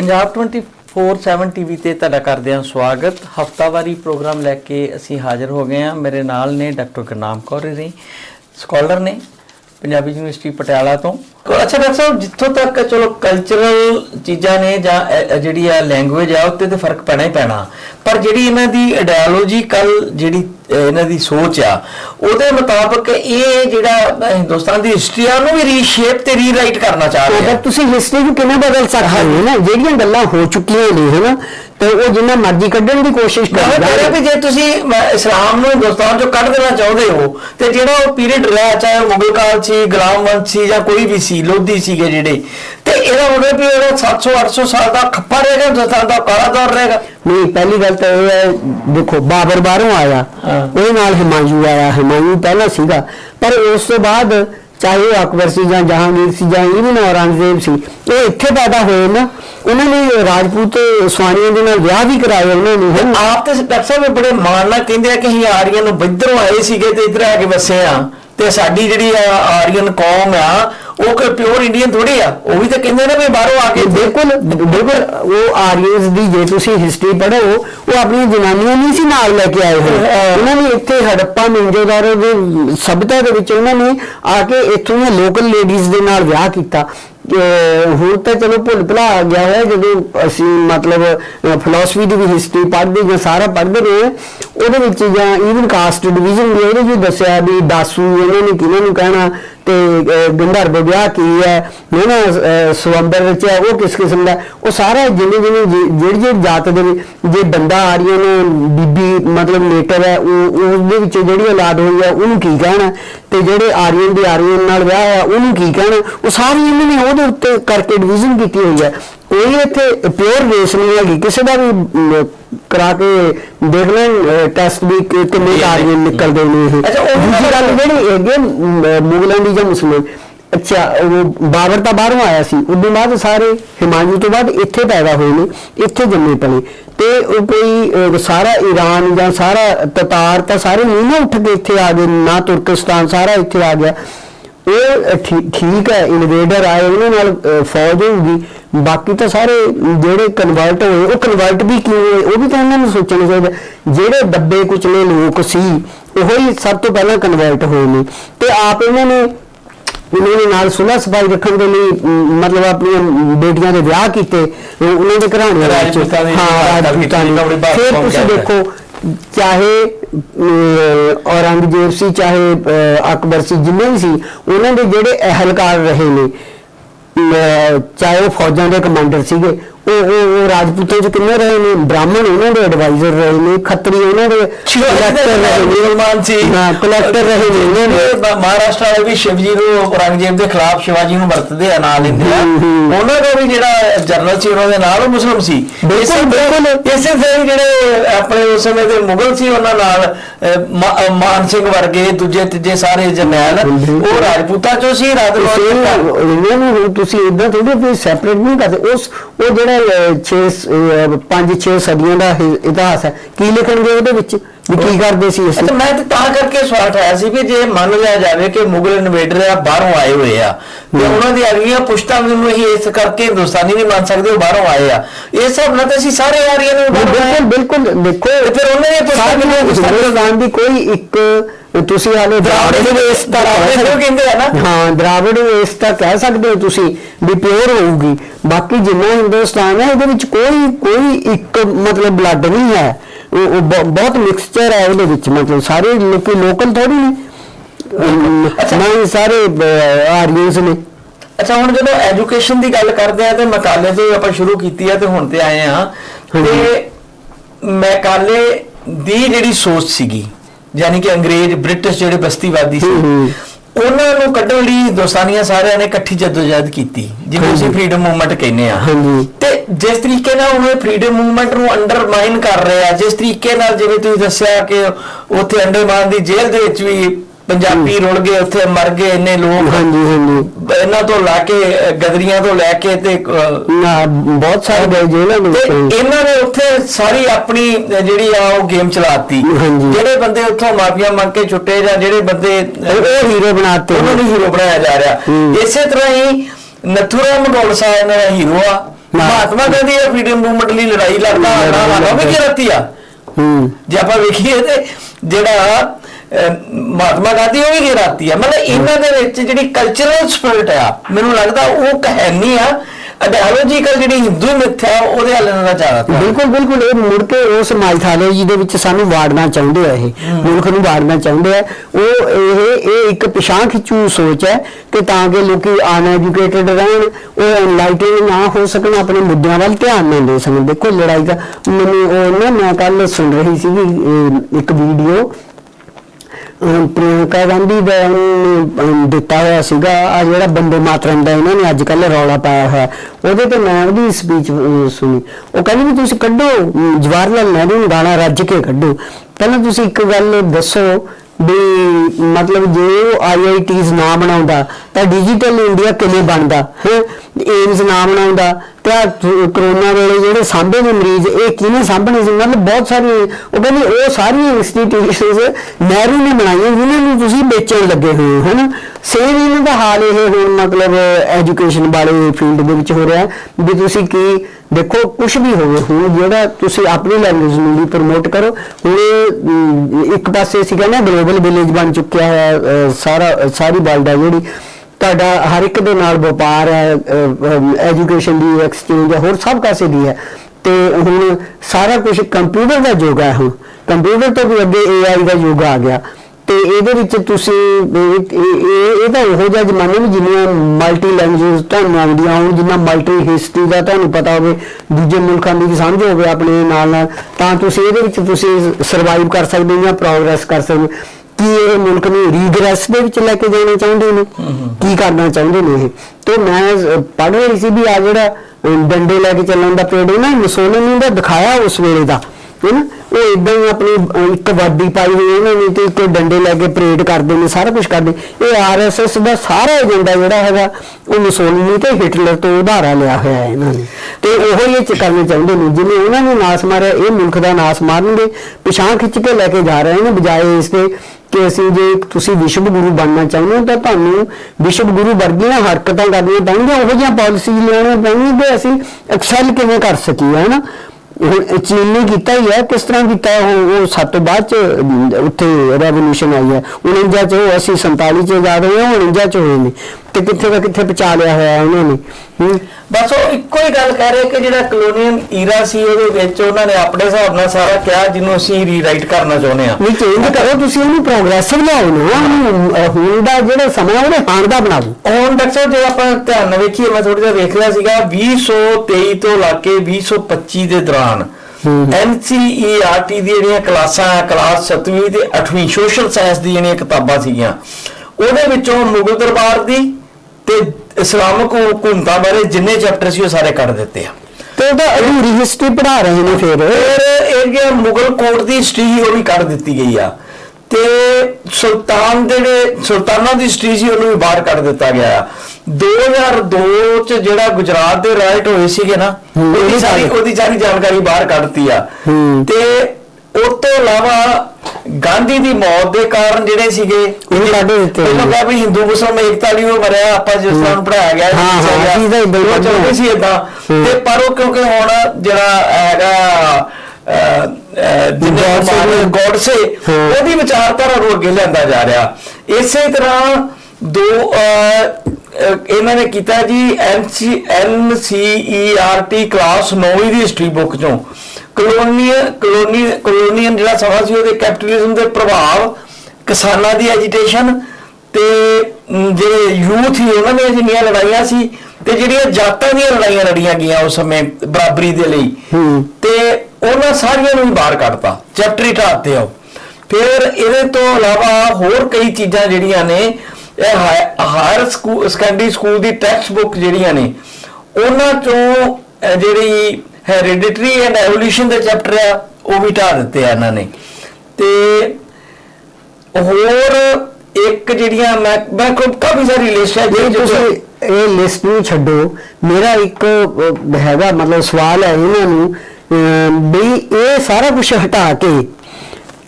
ਪੰਜਾਬ 24/7 ਟੀਵੀ ਤੇ ਤੁਹਾਡਾ ਕਰਦੇ ਹਾਂ ਸਵਾਗਤ। ਹਫਤਾਵਾਰੀ ਪ੍ਰੋਗਰਾਮ ਲੈ ਕੇ ਅਸੀਂ ਹਾਜ਼ਰ ਹੋ ਗਏ ਹਾਂ। ਮੇਰੇ ਨਾਲ ਨੇ ਡਾਕਟਰ ਗੁਰਨਾਮ ਕੌਰ ਜੀ, ਸਕਾਲਰ ਨੇ। ਪੰਜਾਬੀ ਯੂਨੀਵਰਸਿਟੀ ਪਟਿਆਲਾ ਤੋਂ। ਅੱਛਾ, ਡਾਕਟਰ ਸਾਹਿਬ, ਜਿੱਥੋਂ ਤੱਕ ਚਲੋ ਕਲਚਰਲ ਚੀਜ਼ਾਂ ਨੇ ਜਾਂ ਜਿਹੜੀ ਆ ਲੈਂਗੁਏਜ ਆ, ਉੱਤੇ ਤੇ ਫ਼ਰਕ ਪੈਣਾ ਹੀ ਪੈਣਾ। ਪਰ ਜਿਹੜੀ ਇਹਨਾਂ ਦੀ ਆਈਡੀਓਲੋਜੀਕਲ ਜਿਹੜੀ ਇਹਨਾਂ ਦੀ ਸੋਚ ਆ, ਉਹਦੇ ਮੁਤਾਬਕ ਇਹ ਜਿਹੜਾ ਹਿੰਦੁਸਤਾਨ ਦੀ ਹਿਸਟਰੀ ਆ, ਉਹਨੂੰ ਵੀ ਰੀਸ਼ੇਪ ਤੇ ਰੀਰਾਈਟ ਕਰਨਾ ਚਾਹ ਰਹੇ। ਅਗਰ ਤੁਸੀਂ ਹਿਸਟਰੀ ਨੂੰ ਕਿਵੇਂ ਬਦਲ ਸਕਦੇ ਹੋ ਨਾ? ਜਿਹੜੀਆਂ ਗੱਲਾਂ ਹੋ ਚੁੱਕੀਆਂ ਨੇ, ਹਨਾ? ਤੇ ਉਹ ਜਿੰਨਾ ਮਰਜ਼ੀ ਕੱਢਣ ਦੀ ਕੋਸ਼ਿਸ਼ ਕਰਦੇ ਵੀ ਜੇ ਤੁਸੀਂ ਇਸਲਾਮ ਨੂੰ ਹਿੰਦੁਸਤਾਨ ਚੋਂ ਕੱਢ ਦੇਣਾ ਚਾਹੁੰਦੇ ਹੋ ਤੇ ਜਿਹੜਾ ਉਹ ਪੀਰੀਅਡ ਰਿਹਾ ਚਾਹੇ ਉਹ ਮੁਗਲ ਕਾਲ ਸੀ ਗੁਲਾਮ ਵੰਸ਼ ਸੀ ਜਾਂ ਕੋਈ ਵੀ ਸੀ ਲੋਧੀ ਸੀਗੇ ਜਿਹੜੇ ਤੇ ਇਹਦਾ ਮਤਲਬ ਵੀ ਉਹ 700 800 ਸਾਲ ਦਾ ਖੱਪਾ ਰਹੇਗਾ ਹਿੰਦੁਸਤਾਨ ਦਾ ਕਾਲਾ ਦੌਰ ਰਹੇਗਾ ਨਹੀਂ ਪਹਿਲੀ ਗੱਲ ਤਾਂ ਇਹ ਹੈ ਦੇਖੋ ਬਾਬਰ ਬਾਹਰੋਂ ਆਇਆ ਹਾਂ। ਉਹਦੇ ਨਾਲ ਹਿਮਾਯੂ ਆਇਆ ਹਿਮਾਯੂ ਪਹਿਲਾਂ ਸੀਗਾ ਪਰ ਉਸ ਤੋਂ ਬਾਅਦ ਚਾਹੇ ਉਹ ਅਕਬਰ ਸੀ ਜਾਂ ਜਹਾਂਗੀਰ ਸੀ ਜਾਂ ਇਵਨ ਔਰੰਗਜ਼ੇਬ ਸੀ, ਇਹ ਇੱਥੇ ਪੈਦਾ ਹੋਏ ਨਾ। ਉਹਨਾਂ ਨੇ ਰਾਜਪੂਤ ਸਵਾਣੀਆਂ ਦੇ ਨਾਲ ਵਿਆਹ ਵੀ ਕਰਾਏ ਉਹਨਾਂ ਨੇ। ਹਨ ਆਪ ਤੇ ਡਾਕਟਰ ਸਾਹਿਬ ਬੜੇ ਮਾਣ ਨਾਲ ਕਹਿੰਦੇ ਆ ਕਿ ਅਸੀਂ ਆਰੀਆਂ ਨੂੰ ਇੱਧਰੋਂ ਆਏ ਸੀਗੇ ਤੇ ਇੱਧਰ ਆ ਕੇ ਵਸੇ ਆ ਤੇ ਸਾਡੀ ਜਿਹੜੀ ਆ ਆਰੀਅਨ ਕੌਮ ਆ ਉਹ ਕੋਈ ਪਿਓਰ ਇੰਡੀਅਨ ਥੋੜੀ ਆ। ਉਹ ਵੀ ਤਾਂ ਕਹਿੰਦੇ ਨੇ ਵੀ ਬਾਹਰੋਂ ਆ ਕੇ ਬਿਲਕੁਲ ਬਿਲਕੁਲ। ਉਹ ਆਰੀਅਨਸ ਦੀ ਜੇ ਤੁਸੀਂ ਹਿਸਟਰੀ ਪੜ੍ਹੋ ਉਹ ਆਪਣੀਆਂ ਜਨਾਨੀਆਂ ਨਹੀਂ ਸੀ ਨਾਲ ਲੈ ਕੇ ਆਏ ਹੋਏ। ਉਹਨਾਂ ਨੇ ਇੱਥੇ ਹੜੱਪਾ ਮਿੰਜੋਦਾਰੋ ਦੇ ਸਭਿਤਾ ਦੇ ਵਿੱਚ ਉਹਨਾਂ ਨੇ ਆ ਕੇ ਇੱਥੋਂ ਦੀਆਂ ਲੋਕਲ ਲੇਡੀਜ਼ ਦੇ ਨਾਲ ਵਿਆਹ ਕੀਤਾ। ਹੁਣ ਤਾਂ ਚਲੋ ਭੁੱਲ ਭੁਲਾ ਗਿਆ ਹੈ ਜਦੋਂ ਅਸੀਂ ਮਤਲਬ ਫਿਲਾਸਫੀ ਦੀ ਵੀ ਹਿਸਟਰੀ ਪੜ੍ਹਦੇ ਜਾਂ ਸਾਰਾ ਪੜ੍ਹਦੇ ਰਹੇ ਹਾਂ, ਉਹਦੇ ਵਿੱਚ ਜਾਂ ਈਵਨ ਕਾਸਟ ਡਿਵੀਜ਼ਨ ਵੀ ਉਹਦੇ ਵਿੱਚ ਦੱਸਿਆ ਵੀ ਦਾਸੂ ਇਹਨਾਂ ਨੇ ਕਿਹਨਾਂ ਨੂੰ ਕਹਿਣਾ ਤੇ ਗੰਧਰਵ ਵਿਆਹ ਕੀ ਹੈ ਹੈ ਨਾ ਅਹ, ਸਵੰਬਰ ਉਹ ਕਿਸ ਕਿਸਮ ਦਾ ਉਹ ਸਾਰਾ ਜਿਵੇਂ ਜਿਵੇਂ ਜਿਹੜੀ ਜਿਹੜੀ ਜਾਤ ਦੇ ਜੇ ਬੰਦਾ ਆ ਰਹੀ ਬੀਬੀ ਮਤਲਬ ਨੇਟਰ ਹੈ ਉਹ ਉਹਦੇ ਵਿੱਚ ਜਿਹੜੀ ਔਲਾਦ ਹੋਈ ਹੈ ਉਹਨੂੰ ਕੀ ਕਹਿਣਾ? ਤੇ ਜਿਹੜੇ ਆਰੀਅਨ ਦੇ ਆਰੀਅਨ ਨਾਲ ਵਿਆਹ ਹੈ ਉਹਨੂੰ ਕੀ ਕਹਿਣਾ? ਉਹ ਸਾਰੀ ਇਹਨਾਂ ਨੇ ਉਹਦੇ ਉੱਤੇ ਕਰਕੇ ਡਿਵੀਜ਼ਨ ਕੀਤੀ ਹੋਈ ਹੈ। ਕੋਈ ਇੱਥੇ ਪਿਓਰ ਰੇਸ ਨਹੀਂ ਹੈਗੀ ਕਿਸੇ ਦਾ ਵੀ ਕਰਾ ਕੇ ਦੇਖ ਲੈਣ ਟੈਸਟ ਵੀ ਕਿੰਨੇ ਜੀ, ਆਰੀਅਨ ਜੀ। ਨਿਕਲਦੇ ਨੇ ਇਹ। ਅੱਛਾ, ਉਹ ਦੂਜੀ ਗੱਲ ਜਿਹੜੀ ਹੈਗੀ ਹੈ, ਮ, ਮੁਗਲਾਂ ਦੀ ਜਾਂ ਮੁਸਲਮਾਨ ਅੱਛਾ ਉਹ ਬਾਬਰ ਤਾਂ ਬਾਹਰੋਂ ਆਇਆ ਸੀ ਉਦੋਂ ਬਾਅਦ ਸਾਰੇ ਹਿਮਾਯੂ ਤੋਂ ਬਾਅਦ ਇੱਥੇ ਪੈਦਾ ਹੋਏ ਨੇ ਇੱਥੇ ਜੰਮੇ ਪਲੇ। ਤੇ ਉਹ ਕੋਈ ਸਾਰਾ ਈਰਾਨ ਜਾਂ ਸਾਰਾ ਤਤਾਰ ਤਾਂ ਸਾਰੇ ਨਹੀਂ ਨਾ ਉੱਠ ਕੇ ਇੱਥੇ ਆ ਗਏ ਨਾ ਤੁਰਕਿਸਤਾਨ ਸਾਰਾ ਇੱਥੇ ਆ ਗਿਆ। ਉਹ ਠੀਕ ਹੈ ਇਨਵੇਡਰ ਆਏ ਉਹਨਾਂ ਨਾਲ ਫੌਜ ਹੋਊਗੀ। ਬਾਕੀ ਤਾਂ ਸਾਰੇ ਜਿਹੜੇ ਕਨਵਰਟ ਹੋਏ ਉਹ ਕਨਵਰਟ ਵੀ ਕਿਉਂ ਹੋਏ? ਉਹ ਵੀ ਤਾਂ ਉਹਨਾਂ ਨੂੰ ਸੋਚਣਾ ਚਾਹੀਦਾ। ਜਿਹੜੇ ਦੱਬੇ ਕੁਚਲੇ ਲੋਕ ਸੀ ਉਹੋ ਹੀ ਸਭ ਤੋਂ ਪਹਿਲਾਂ ਕਨਵਰਟ ਹੋਏ ਨੇ। ਤੇ ਆਪ ਇਹਨਾਂ ਨੇ ਉਹਨਾਂ ਦੇ ਨਾਲ ਸੁਲਹ ਸਫ਼ਾਈ ਰੱਖਣ ਦੇ ਲਈ ਮਤਲਬ ਆਪਣੀਆਂ ਬੇਟੀਆਂ ਦੇ ਵਿਆਹ ਕੀਤੇ ਉਹ ਉਹਨਾਂ ਦੇ ਘਰਾਣੇ ਦੀ ਹਾਂ ਰਾਜਪੂਤਾਂ ਦੀ ਫਿਰ ਤੁਸੀਂ। ਦੇਖੋ ਚਾਹੇ ਔਰੰਗਜ਼ੇਬ ਸੀ ਚਾਹੇ ਅਕਬਰ ਸੀ ਜਿੰਨੇ ਵੀ ਸੀ ਉਹਨਾਂ ਦੇ ਜਿਹੜੇ ਅਹਿਲਕਾਰ ਰਹੇ ਨੇ ਚਾਹੇ ਉਹ ਫੌਜਾਂ ਦੇ ਕਮਾਂਡਰ ਸੀਗੇ ਉਹ ਰਾਜਪੂਤਾਂ ਚ ਕਿੰਨੇ ਰਹੇ ਨੇ? ਬ੍ਰਾਹਮਣ ਉਹਨਾਂ ਦੇ ਐਡਵਾਈਜ਼ਰ ਰਹੇ ਨੇ ਖੱਤਰੀ ਉਹਨਾਂ ਦੇ collector ਰਹੇ ਨੇ। ਮੁਸਲਮਾਨ ਸੀ। ਹਾਂ ਕਲੈਕਟਰ ਰਹੇ ਨੇ ਉਹਨਾਂ ਨੇ ਮਹਾਰਾਸ਼ਟਰ ਵਾਲੇ ਵੀ ਸ਼ਿਵਜੀ ਨੂੰ ਔਰੰਗਜ਼ੇਬ ਦੇ ਖਿਲਾਫ ਸ਼ਿਵਾਜੀ ਨੂੰ ਵਰਤਦੇ ਆ ਨਾਲ ਲੈਂਦੇ ਆ। ਉਹਨਾਂ ਦਾ ਵੀ ਜਿਹੜਾ ਜਰਨਲ ਸੀ ਉਹਨਾਂ ਦੇ ਨਾਲ ਉਹ ਮੁਸਲਮ ਸੀ। ਬਿਲਕੁਲ, ਬਿਲਕੁਲ। ਇਸੇ ਤਰ੍ਹਾਂ ਜਿਹੜੇ ਆਪਣੇ ਉਸ ਸਮੇਂ ਦੇ ਮੁਗਲ ਸੀ ਉਹਨਾਂ ਨਾਲ ਮਾਨ ਸਿੰਘ ਵਰਗੇ ਦੂਜੇ ਤੀਜੇ ਸਾਰੇ ਜਰਨੈਲ। ਉਹ ਰਾਜਪੂਤਾਂ ਚੋਂ ਸੀ ਰਾਜਪੂਤਾਂ ਇਹਨਾਂ ਨੂੰ ਤੁਸੀਂ ਇਦਾਂ ਥੋੜੀ ਵੀ ਸੈਪਰੇਟ ਨਹੀਂ ਕਰਦੇ। ਉਸ ਉਹ ਜਿਹੜਾ 6 5 6 ਸਦੀਆਂ ਦਾ ਇਤਿਹਾਸ ਹੈ ਕੀ ਲਿਖਣਗੇ ਉਹਦੇ ਵਿੱਚ? ਵੀ ਕੀ ਕਰਦੇ ਸੀ ਅਸੀਂ? ਮੈਂ ਤੇ ਤਾਂ ਕਰਕੇ ਸਵਾਲ ਉਠਾਇਆ ਸੀ ਵੀ ਜੇ ਮੰਨ ਲਿਆ ਜਾਵੇ ਕਿ ਮੁਗਲ ਇਨਵੇਡਰ ਆ ਬਾਹਰੋਂ ਆਏ ਹੋਏ ਆ ਤੇ ਉਹਨਾਂ ਦੀ ਅਗਲੀਆਂ ਪੁਸ਼ਤਾਂ ਨੂੰ ਅਸੀਂ ਇਸ ਕਰਕੇ ਹਿੰਦੁਸਤਾਨੀ ਨਹੀਂ ਮੰਨ ਸਕਦੇ ਉਹ ਬਾਹਰੋਂ ਆਏ ਆ। ਇਹ ਸਭ ਨਾਲ ਤਾਂ ਅਸੀਂ ਸਾਰੇ ਆਰੀਆਂ ਨੂੰ ਬਿਲਕੁਲ ਬਿਲਕੁਲ ਦੇਖੋ ਫਿਰ ਉਹਨਾਂ ਦੀਆਂ ਪੁਸ਼ਤਾਂ? ਹਿੰਦੁਸਤਾਨ ਦੀ ਕੋਈ ਇੱਕ ਤੁਸੀਂ ਹਾਲੇ ਦਰਾਵੜ ਦਰਾਵੜ ਵੇਸ ਤਾਂ ਦਰਾਵੜ ਕਹਿ ਜੋ ਸਕਦੇ- ਕਹਿੰਦੇ ਆ ਨਾ। ਹਾਂ ਦਰਾਵੜ ਵੇਸ ਤਾਂ ਕਹਿ ਸਕਦੇ ਹੋ ਤੁਸੀਂ ਵੀ ਪਿਓਰ ਹੋਊਗੀ। ਬਾਕੀ ਜਿੰਨਾ ਹਿੰਦੁਸਤਾਨ ਹੈ ਇਹਦੇ ਵਿੱਚ ਕੋਈ ਕੋਈ ਇੱਕ ਮਤਲਬ ਬਲੱਡ ਨਹੀਂ ਹੈ। ਉਹ ਉਹ ਬਹੁ- ਬਹੁਤ ਮਿਕਸਚਰ ਹੈ ਉਹਦੇ ਵਿੱਚ ਮਤਲਬ ਸਾਰੇ ਲੋਕੀ ਲੋਕਲ ਥੋੜੀ ਨੇ। ਅਮ, ਅੱਛਾ। ਨਾ ਹੀ ਸਾਰੇ ਆਰੀਅਨਸ ਨੇ। ਅੱਛਾ ਹੁਣ ਜਦੋਂ ਐਜੂਕੇਸ਼ਨ ਦੀ ਗੱਲ ਕਰਦੇ ਆ ਤੇ ਮਕਾਲੇ ਤੋਂ ਆਪਾਂ ਸ਼ੁਰੂ ਕੀਤੀ ਆ ਤੇ ਹੁਣ ਤੇ ਆਏ ਆ। ਤੇ ਮਕਾਲੇ ਦੀ ਜਿਹੜੀ ਸੋਚ ਸੀਗੀ ਯਾਨੀ ਕਿ ਅੰਗਰੇਜ਼ ਬ੍ਰਿਟਿਸ਼ ਜਿਹੜੇ ਬਸਤੀਵਾਦੀ ਸੀ ਉਹਨਾਂ ਨੂੰ ਕੱਢਣ ਲਈ ਹਿੰਦੁਸਤਾਨੀਆਂ ਸਾਰਿਆਂ ਨੇ ਇਕੱਠੀ ਜਦੋਜਹਿਦ ਕੀਤੀ ਜਿਵੇਂ ਅਸੀਂ ਫਰੀडम ਮੂਵਮੈਂਟ ਕਹਿੰਦੇ ਆ ਤੇ ਜਿਸ ਤਰੀਕੇ ਨਾਲ ਉਹ ਫਰੀडम ਮੂਵਮੈਂਟ ਨੂੰ ਅੰਡਰਮਾਈਨ ਕਰ ਰਹੇ ਆ ਜਿਸ ਤਰੀਕੇ ਨਾਲ ਜਿਵੇਂ ਤੁਸੀਂ ਦੱਸਿਆ ਕਿ ਉੱਥੇ ਅੰਡਰਮਾਨ ਦੀ ਜੇਲ੍ਹ ਦੇ ਵਿੱਚ ਵੀ ਪੰਜਾਬੀ ਰੁਲ ਗਏ ਉੱਥੇ ਮਰ ਗਏ ਇੰਨੇ ਲੋਕ ਹਾਂਜੀ ਹਾਂਜੀ। ਇਹਨਾਂ ਤੋਂ ਲਾ ਕੇ ਗਦਰੀਆਂ ਤੋਂ ਲੈ ਕੇ ਤੇ ਨਾ ਬਹੁਤ ਸਾਰੇ ਗਏ ਦੇ ਤੇ ਵਿੱਚ ਇਹਨਾਂ ਨੇ ਉੱਥੇ ਸਾਰੀ ਆਪਣੀ ਜਿਹੜੀ ਆ ਉਹ ਗੇਮ ਚਲਾਤੀ। ਜਿਹੜੇ ਬੰਦੇ ਉੱਥੋਂ ਮਾਫੀਆ ਮੰਗ ਕੇ ਛੁੱਟੇ ਜਾਂ ਜਿਹੜੇ ਬੰਦੇ ਉਹ ਹੀਰੋ ਬਣਾਤੇ। ਉਹਨਾਂ ਨੂੰ ਹੀਰੋ ਬਣਾਇਆ ਜਾ ਰਿਹਾ। ਇਸੇ ਤਰ੍ਹਾਂ ਹੀ ਨਥੂਰਾਮ ਗੋਡਸਾ ਇਹਨਾਂ ਦਾ ਹੀਰੋ ਆ। ਮਹਾਤਮਾ ਗਾਂਧੀ ਦਾ ਫਰੀडम ਮੂਵਮੈਂਟ ਲਈ ਲੜਾਈ ਲੜਦਾ ਆਣਾ ਵਾਲਾ ਵੀ। ਕੀ ਆ। ਹੂੰ। ਜੇ ਆਪਾਂ ਵੇਖੀਏ ਤੇ ਜਿਹੜਾ ਮਹਾਤਮਾ ਗਾਂਧੀ ਉਹ ਵੀ ਗਿਰਾਤੀ ਆ। ਮਤਲਬ ਇਹਨਾਂ ਦੇ ਵਿੱਚ ਜਿਹੜੀ ਕਲਚਰਲ ਸਪਿਰਿਟ ਆ ਮੈਨੂੰ ਲੱਗਦਾ ਉਹ ਕਹਾਣੀ ਆ। ਆਈਡੀਓਲੋਜੀਕਲ ਜਿਹੜੀ ਹਿੰਦੂ ਮਿੱਥ ਆ ਉਹਦੇ ਹਾਲੇ ਨਾਲ ਜ਼ਿਆਦਾ ਬਿਲਕੁਲ ਬਿਲਕੁਲ। ਇਹ ਮੁੜ ਕੇ ਉਸ ਮਾਈਥਾਲੋਜੀ ਦੇ ਵਿੱਚ ਸਾਨੂੰ ਵਾੜਨਾ ਚਾਹੁੰਦੇ ਆ ਇਹ। ਮੁਲਕ ਨੂੰ ਵਾੜਨਾ ਚਾਹੁੰਦੇ ਆ। ਉਹ ਇਹ ਇਹ ਇੱਕ ਪਿਛਾਂ ਖਿੱਚੂ ਸੋਚ ਹੈ ਕਿ ਤਾਂ ਕਿ ਲੋਕੀ ਅਨਐਜੂਕੇਟਡ ਰਹਿਣ ਉਹ ਐਨਲਾਈਟਡ ਨਾ ਹੋ ਸਕਣ ਆਪਣੇ ਮੁੱਦਿਆਂ ਵੱਲ ਧਿਆਨ ਨਾ ਦੇ ਸਕਣ। ਦੇਖੋ ਲੜਾਈ ਦਾ ਮੈਨੂੰ ਉਹ ਨਾ ਮੈਂ ਕੱਲ ਸੁਣ ਰਹੀ ਸੀ ਇੱਕ ਵੀਡੀਓ ਪ੍ਰਿਯੰਕਾ ਗਾਂਧੀ ਦਾ ਉਹਨੇ, ਦਿੱਤਾ ਹੋਇਆ ਸੀਗਾ ਆ ਜਿਹੜਾ ਬੰਦੇ ਮਾਤਰਮ ਦਾ ਇਹਨਾਂ ਨੇ ਅੱਜ ਕੱਲ ਰੌਲਾ ਪਾਇਆ ਹੋਇਆ। ਉਹਦੇ ਤੇ ਮੈਂ ਉਹਦੀ ਸਪੀਚ ਸੁਣੀ। ਉਹ ਕਹਿੰਦੀ ਵੀ ਤੁਸੀਂ ਕੱਢੋ ਜਵਾਹਰ ਲਾਲ ਨਹਿਰੂ ਨੂੰ ਗਾਣਾ ਰੱਜ ਕੇ ਕੱਢੋ। ਪਹਿਲਾਂ ਤੁਸੀਂ ਇੱਕ ਗੱਲ ਦੱਸੋ ਵੀ ਮਤਲਬ ਜੇ ਉਹ ਆਈਆਈਟੀਜ਼ ਨਾ ਬਣਾਉਂਦਾ ਤਾਂ ਡਿਜੀਟਲ ਇੰਡੀਆ ਕਿਵੇਂ ਬਣਦਾ? ਹੈ? ਏਮਸ ਨਾ ਬਣਾਉਂਦਾ ਤੇ ਆਹ ਕਰੋਨਾ ਵੇਲੇ ਜਿਹੜੇ ਸਾਂਭੇ ਨੇ ਮਰੀਜ਼, ਇਹ ਕਿਹਨੇ ਸਾਂਭਣੇ ਸੀ? ਮਤਲਬ ਬਹੁਤ ਸਾਰੀ ਉਹ ਕਹਿੰਦੇ ਉਹ ਸਾਰੀਆਂ ਇੰਸਟੀਟਿਊਸ਼ਨਸ ਨਹਿਰੂ ਨੇ ਬਣਾਈਆਂ ਜਿਨ੍ਹਾਂ ਨੂੰ ਤੁਸੀਂ ਵੇਚਣ ਲੱਗੇ ਹੋਏ ਹੋ, ਹਨਾ? ਸੇਮ ਇਹਨਾਂ ਦਾ ਹਾਲ ਇਹ ਹੁਣ ਮਤਲਬ ਐਜੂਕੇਸ਼ਨ ਵਾਲੇ ਫੀਲਡ ਦੇ ਵਿੱਚ ਹੋ ਰਿਹਾ ਵੀ ਤੁਸੀਂ ਕੀ ਦੇਖੋ ਕੁਝ ਵੀ ਹੋਵੇ, ਹੁਣ ਜਿਹੜਾ ਤੁਸੀਂ ਆਪਣੀ ਲੈਂਗੁਏਜ ਨੂੰ ਵੀ ਪ੍ਰਮੋਟ ਕਰੋ, ਹੁਣ ਇੱਕ ਪਾਸੇ ਸੀਗਾ ਨਾ ਗਲੋਬਲ ਵਿਲੇਜ ਬਣ ਚੁੱਕਿਆ ਹੈ ਸਾਰਾ, ਸਾਰੀ ਵਰਲਡ ਹੈ ਜਿਹੜੀ। ਤੁਹਾਡਾ ਹਰ ਇੱਕ ਦੇ ਨਾਲ ਵਪਾਰ ਹੈ ਐਜੂਕੇਸ਼ਨ ਦੀ ਐਕਸਚੇਂਜ ਹੈ ਹੋਰ ਸਭ ਕਾਸੇ ਦੀ ਹੈ। ਤੇ ਹੁਣ ਸਾਰਾ ਕੁਝ ਕੰਪਿਊਟਰ ਦਾ ਯੁੱਗ ਹੈ ਹੁਣ। ਕੰਪਿਊਟਰ ਤੋਂ ਵੀ ਅੱਗੇ AI ਦਾ ਯੁੱਗ ਆ ਗਿਆ। ਤੇ ਇਹਦੇ ਵਿੱਚ ਤੁਸੀਂ, ਇਹ ਤਾਂ ਇਹੋ ਜਿਹਾ ਜ਼ਮਾਨਾ ਵੀ ਜਿੰਨੀਆਂ ਮਲਟੀ ਲੈਂਗੁਏਜ ਤੁਹਾਨੂੰ ਆਉਂਦੀਆਂ ਹੋਣ, ਜਿੰਨਾ ਮਲਟੀ ਹਿਸਟਰੀ ਦਾ ਤੁਹਾਨੂੰ ਪਤਾ ਹੋਵੇ, ਦੂਜੇ ਮੁਲਕਾਂ ਦੀ ਸਮਝ ਹੋਵੇ ਆਪਣੇ ਨਾਲ ਨਾਲ, ਤਾਂ ਤੁਸੀਂ ਇਹਦੇ ਵਿੱਚ ਤੁਸੀਂ ਸਰਵਾਈਵ ਕਰ ਸਕਦੇ ਹੋ ਜਾਂ ਪ੍ਰੋਗਰੈਸ ਕਰ ਸਕਦੇ। ਹੋ ਕੀ ਇਹ ਮੁਲਕ ਨੂੰ ਰੀਗਰੈਸ ਦੇ ਵਿੱਚ ਲੈ ਕੇ ਜਾਣਾ ਚਾਹੁੰਦੇ ਨੇ? ਕੀ ਕਰਨਾ ਚਾਹੁੰਦੇ ਨੇ ਇਹ? ਤੇ ਮੈਂ ਪੜ੍ਹ ਰਹੀ ਸੀ ਵੀ ਆ ਜਿਹੜਾ ਡੰਡੇ ਲੈ ਕੇ ਚੱਲਣ ਦਾ ਪਰੇਡ ਨਾ ਮੁਸੋਲਨੀ ਦਾ ਦਿਖਾਇਆ ਉਸ ਵੇਲੇ ਦਾ। ਹੈਨਾ ਉਹ ਇਦਾਂ ਹੀ ਆਪਣੀ ਇੱਕ ਵਾਦੀ ਪਾਈ ਹੋਈ ਇਹਨਾਂ ਨੇ ਤੇ ਇੱਕ ਡੰਡੇ ਲੈ ਕੇ ਪਰੇਡ ਕਰਦੇ ਨੇ, ਸਾਰਾ ਕੁਝ ਕਰਦੇ। ਇਹ ਆਰਐਸਐਸ ਦਾ ਸਾਰਾ ਏਜੰਡਾ ਜਿਹੜਾ ਹੈਗਾ, ਉਹ ਮੁਸੋਲਨੀ ਤੇ ਹਿਟਲਰ ਤੋਂ ਉਧਾਰਾ ਲਿਆ ਹੋਇਆ ਹੈ ਇਹਨਾਂ ਨੇ। ਤੇ ਉਹੋ ਹੀ ਇਹ ਕਰਨਾ ਚਾਹੁੰਦੇ ਨੇ, ਜਿਵੇਂ ਉਹਨਾਂ ਨੇ ਨਾਸ ਮਾਰਿਆ, ਇਹ ਮੁਲਕ ਦਾ ਨਾਸ ਮਾਰਨਗੇ ਪਿਛਾਂ ਖਿੱਚ ਕੇ ਲੈ ਕੇ ਜਾ ਰਹੇ ਨੇ, ਬਜਾਏ ਇਸ ਦੇ ਕਿ ਅਸੀਂ ਜੇ ਤੁਸੀਂ ਵਿਸ਼ਵ ਗੁਰੂ ਬਣਨਾ ਚਾਹੁੰਦੇ ਹੋ ਤਾਂ ਤੁਹਾਨੂੰ ਵਿਸ਼ਵ ਗੁਰੂ ਵਰਗੀਆਂ ਹਰਕਤਾਂ ਕਰਨੀਆਂ ਪੈਣਗੀਆਂ, ਉਹੋ ਜਿਹੀਆਂ ਪਾਲਿਸੀ ਲਿਆਉਣੀਆਂ ਪੈਣਗੀਆਂ ਤੇ ਅਸੀਂ ਐਕਸੈਲ ਕਿਵੇਂ ਕਰ ਸਕੀਏ ਹਨਾ ਚੀਨ ਨੇ ਕੀਤਾ ਹੀ ਹੈ ਕਿਸ ਤਰ੍ਹਾਂ ਕੀਤਾ ਉਹ ਉਹ ਸੱਤ ਤੋਂ ਬਾਅਦ ਚ ਉੱਥੇ ਰੈਵੋਲੂਸ਼ਨ ਆਈ ਹੈ 49 ਚ ਅਸੀਂ 47 ਚ ਆਜ਼ਾਦ ਹੋਏ ਹਾਂ 49 ਚ ਹੋਏ ਨੇ। ਤੇ ਕਿੱਥੇ ਦਾ ਕਿੱਥੇ ਪਹੁੰਚਾ ਲਿਆ ਹੋਇਆ ਹੈ ਉਹਨਾਂ ਨੇ। ਬਸ ਉਹ ਇੱਕੋ ਹੀ ਗੱਲ ਕਹਿ ਰਹੇ ਕਿ ਜਿਹੜਾ ਕਲੋਨੀਅਲ ਈਰਾ ਸੀ ਉਹਦੇ ਵਿੱਚ ਉਹਨਾਂ ਨੇ ਆਪਣੇ ਹਿਸਾਬ ਨਾਲ ਸਾਰਾ ਕਿਹਾ ਜਿਹਨੂੰ ਅਸੀਂ ਰੀਰਾਈਟ ਕਰਨਾ ਚਾਹੁੰਦੇ ਆ ਨਹੀਂ ਚੇਂਜ ਕਰੋ ਤੁਸੀਂ ਉਹਨੂੰ ਪ੍ਰੋਗਰੈਸਿਵ ਨਾ ਉਹਨੂੰ, ਹੁਣ ਦਾ ਜਿਹੜਾ ਸਮਾਂ ਉਹਦੇ ਹਾਣ ਦਾ ਬਣਾ ਦਿਓ। ਹੁਣ ਡਾਕਟਰ ਜੇ ਆਪਾਂ ਧਿਆਨ ਨਾਲ ਵੇਖੀਏ ਮੈਂ ਥੋੜਾ ਜਿਹਾ ਵੇਖ ਰਿਹਾ ਸੀਗਾ 2023 ਤੋਂ ਲਾ ਕੇ 2025 ਦੇ ਦੌਰਾਨ NCERT ਦੀ ਜਿਹੜੀਆਂ ਕਲਾਸਾਂ ਆ ਕਲਾਸ 7ਵੀਂ ਤੇ 8ਵੀਂ ਸੋਸ਼ਲ ਸਾਇੰਸ ਦੀ ਜਿਹੜੀਆਂ ਕਿਤਾਬਾਂ ਸੀਗੀਆਂ ਉਹਦੇ ਵਿੱਚੋਂ ਮੁਗਲ ਦਰਬਾਰ ਦੀ ਤੇ ਇਸਲਾਮਿਕ ਹਕੂਮਤਾਂ ਬਾਰੇ ਜਿੰਨੇ ਚੈਪਟਰ ਸੀ ਉਹ ਸਾਰੇ ਕੱਢ ਦਿੱਤੇ ਆ। ਤੇ ਉਹਦਾ ਅਧੂਰੀ ਹਿਸਟਰੀ ਪੜ੍ਹਾ ਰਹੇ ਨੇ ਫਿਰ। ਫਿਰ ਇਹ ਮੁਗਲ ਕੋਰਟ ਦੀ ਹਿਸਟਰੀ ਉਹ ਵੀ ਕੱਢ ਦਿੱਤੀ ਗਈ ਆ। ਤੇ ਸੁਲਤਾਨ ਜਿਹੜੇ ਸੁਲਤਾਨਾਂ ਦੀ ਹਿਸਟਰੀ ਸੀ ਉਹਨੂੰ ਵੀ ਬਾਹਰ ਕੱਢ ਦਿੱਤਾ ਗਿਆ ਆ। 2002 ਚ ਜਿਹੜਾ ਗੁਜਰਾਤ ਦੇ ਰਾਈਟ ਹੋਏ ਸੀਗੇ ਨਾ ਉਹਦੀ ਸਾਰੀ ਉਹਦੀ ਸਾਰੀ ਜਾਣਕਾਰੀ ਬਾਹਰ ਕੱਢਤੀ ਆ। ਤੇ ਉਸ ਤੋਂ ਇਲਾਵਾ ਗਾਂਧੀ ਦੀ ਮੌਤ ਦੇ ਕਾਰਨ ਜਿਹੜੇ ਸੀਗੇ ਉਹ ਕੱਢ ਦਿੱਤੇ ਪਹਿਲਾਂ ਨੇ। ਕਿਹਾ ਵੀ ਹਿੰਦੂ ਮੁਸਲਮਾਨ ਏਕਤਾ ਲਈ ਉਹ ਮਰਿਆ ਆਪਾਂ ਜਿਸ ਤਰ੍ਹਾਂ ਨੂੰ ਪੜਾਇਆ ਗਿਆ ਹਾਂ, ਹਾਂ, ਹੀ ਉਹ ਚਾਹੁੰਦੇ ਪੜ੍ਹਦੇ ਸੀ ਇਦਾਂ। ਤੇ ਪਰ ਉਹ ਕਿਉਂਕਿ ਹੁਣ ਜਿਹੜਾ ਹੈਗਾ ਜਿੰਨੇ ਗੋਡਸੇ। ਉਹਦੀ ਵਿਚਾਰਧਾਰਾ ਨੂੰ ਅੱਗੇ ਲਿਆਂਦਾ ਜਾ ਰਿਹਾ ਇਸੇ ਤਰ੍ਹਾਂ ਦੋ ਇਹਨਾਂ ਨੇ ਕੀਤਾ ਜੀ ਐਨਸੀ ਐਨਸੀਈਆਰਟੀ ਕਲਾਸ 9ਵੀਂ ਦੀ ਹਿਸਟਰੀ ਬੁੱਕ ਚੋਂ ਕਲੋਨੀਅਲ ਕਲੋਨੀ ਕਲੋਨੀਅਨ ਜਿਹੜਾ ਸਮਾਂ ਸੀ ਉਹਦੇ ਕੈਪੀਟਲਿਜ਼ਮ ਦੇ ਪ੍ਰਭਾਵ ਕਿਸਾਨਾਂ ਦੀ ਐਜੀਟੇਸ਼ਨ ਤੇ ਜਿਹੜੇ ਯੂਥ ਸੀ ਉਹਨਾਂ ਦੀਆਂ ਜਿੰਨੀਆਂ ਲੜਾਈਆਂ ਸੀ ਤੇ ਜਿਹੜੀਆਂ ਜਾਤਾਂ ਦੀਆਂ ਲੜਾਈਆਂ ਲੜੀਆਂ ਗਈਆਂ ਉਸ ਸਮੇਂ ਬਰਾਬਰੀ ਦੇ ਲਈ। ਤੇ ਉਹਨਾਂ ਸਾਰੀਆਂ ਨੂੰ ਹੀ ਬਾਹਰ ਕੱਢਤਾ ਚੈਪਟਰ ਹੀ ਢਾਤੇ ਉਹ ਫਿਰ ਇਹਦੇ ਤੋਂ ਇਲਾਵਾ ਹੋਰ ਕਈ ਚੀਜ਼ਾਂ ਜਿਹੜੀਆਂ ਨੇ ਇਹ ਹਾਇਰ ਸਕੂਲ ਸੈਕੰਡਰੀ ਸਕੂਲ ਦੀ ਟੈਕਸਟ ਬੁੱਕ ਜਿਹੜੀਆਂ ਨੇ ਉਹਨਾਂ ਚੋਂ ਜਿਹੜੀ ਹੈਰੀਡਿਟਰੀ ਐਂਡ ਐਵੋਲੂਸ਼ਨ ਦੇ ਚੈਪਟਰ ਆ ਉਹ ਵੀ ਢਾ ਦਿੱਤੇ ਆ ਇਹਨਾਂ ਨੇ। ਤੇ ਹੋਰ ਇੱਕ ਜਿਹੜੀਆਂ ਮੈਂ ਮੈਂ ਕੋ- ਕਾਫੀ ਸਾਰੀ ਲਿਸਟ ਹੈ ਜੇ ਜਿਹੜੀ ਤੁਸੀਂ ਇਹ ਲਿਸਟ ਨੂੰ ਛੱਡੋ। ਮੇਰਾ ਇੱਕ ਹੈਗਾ ਮਤਲਬ ਸਵਾਲ ਹੈ ਇਹਨਾਂ ਨੂੰ ਵੀ ਇਹ ਸਾਰਾ ਕੁਝ ਹਟਾ ਕੇ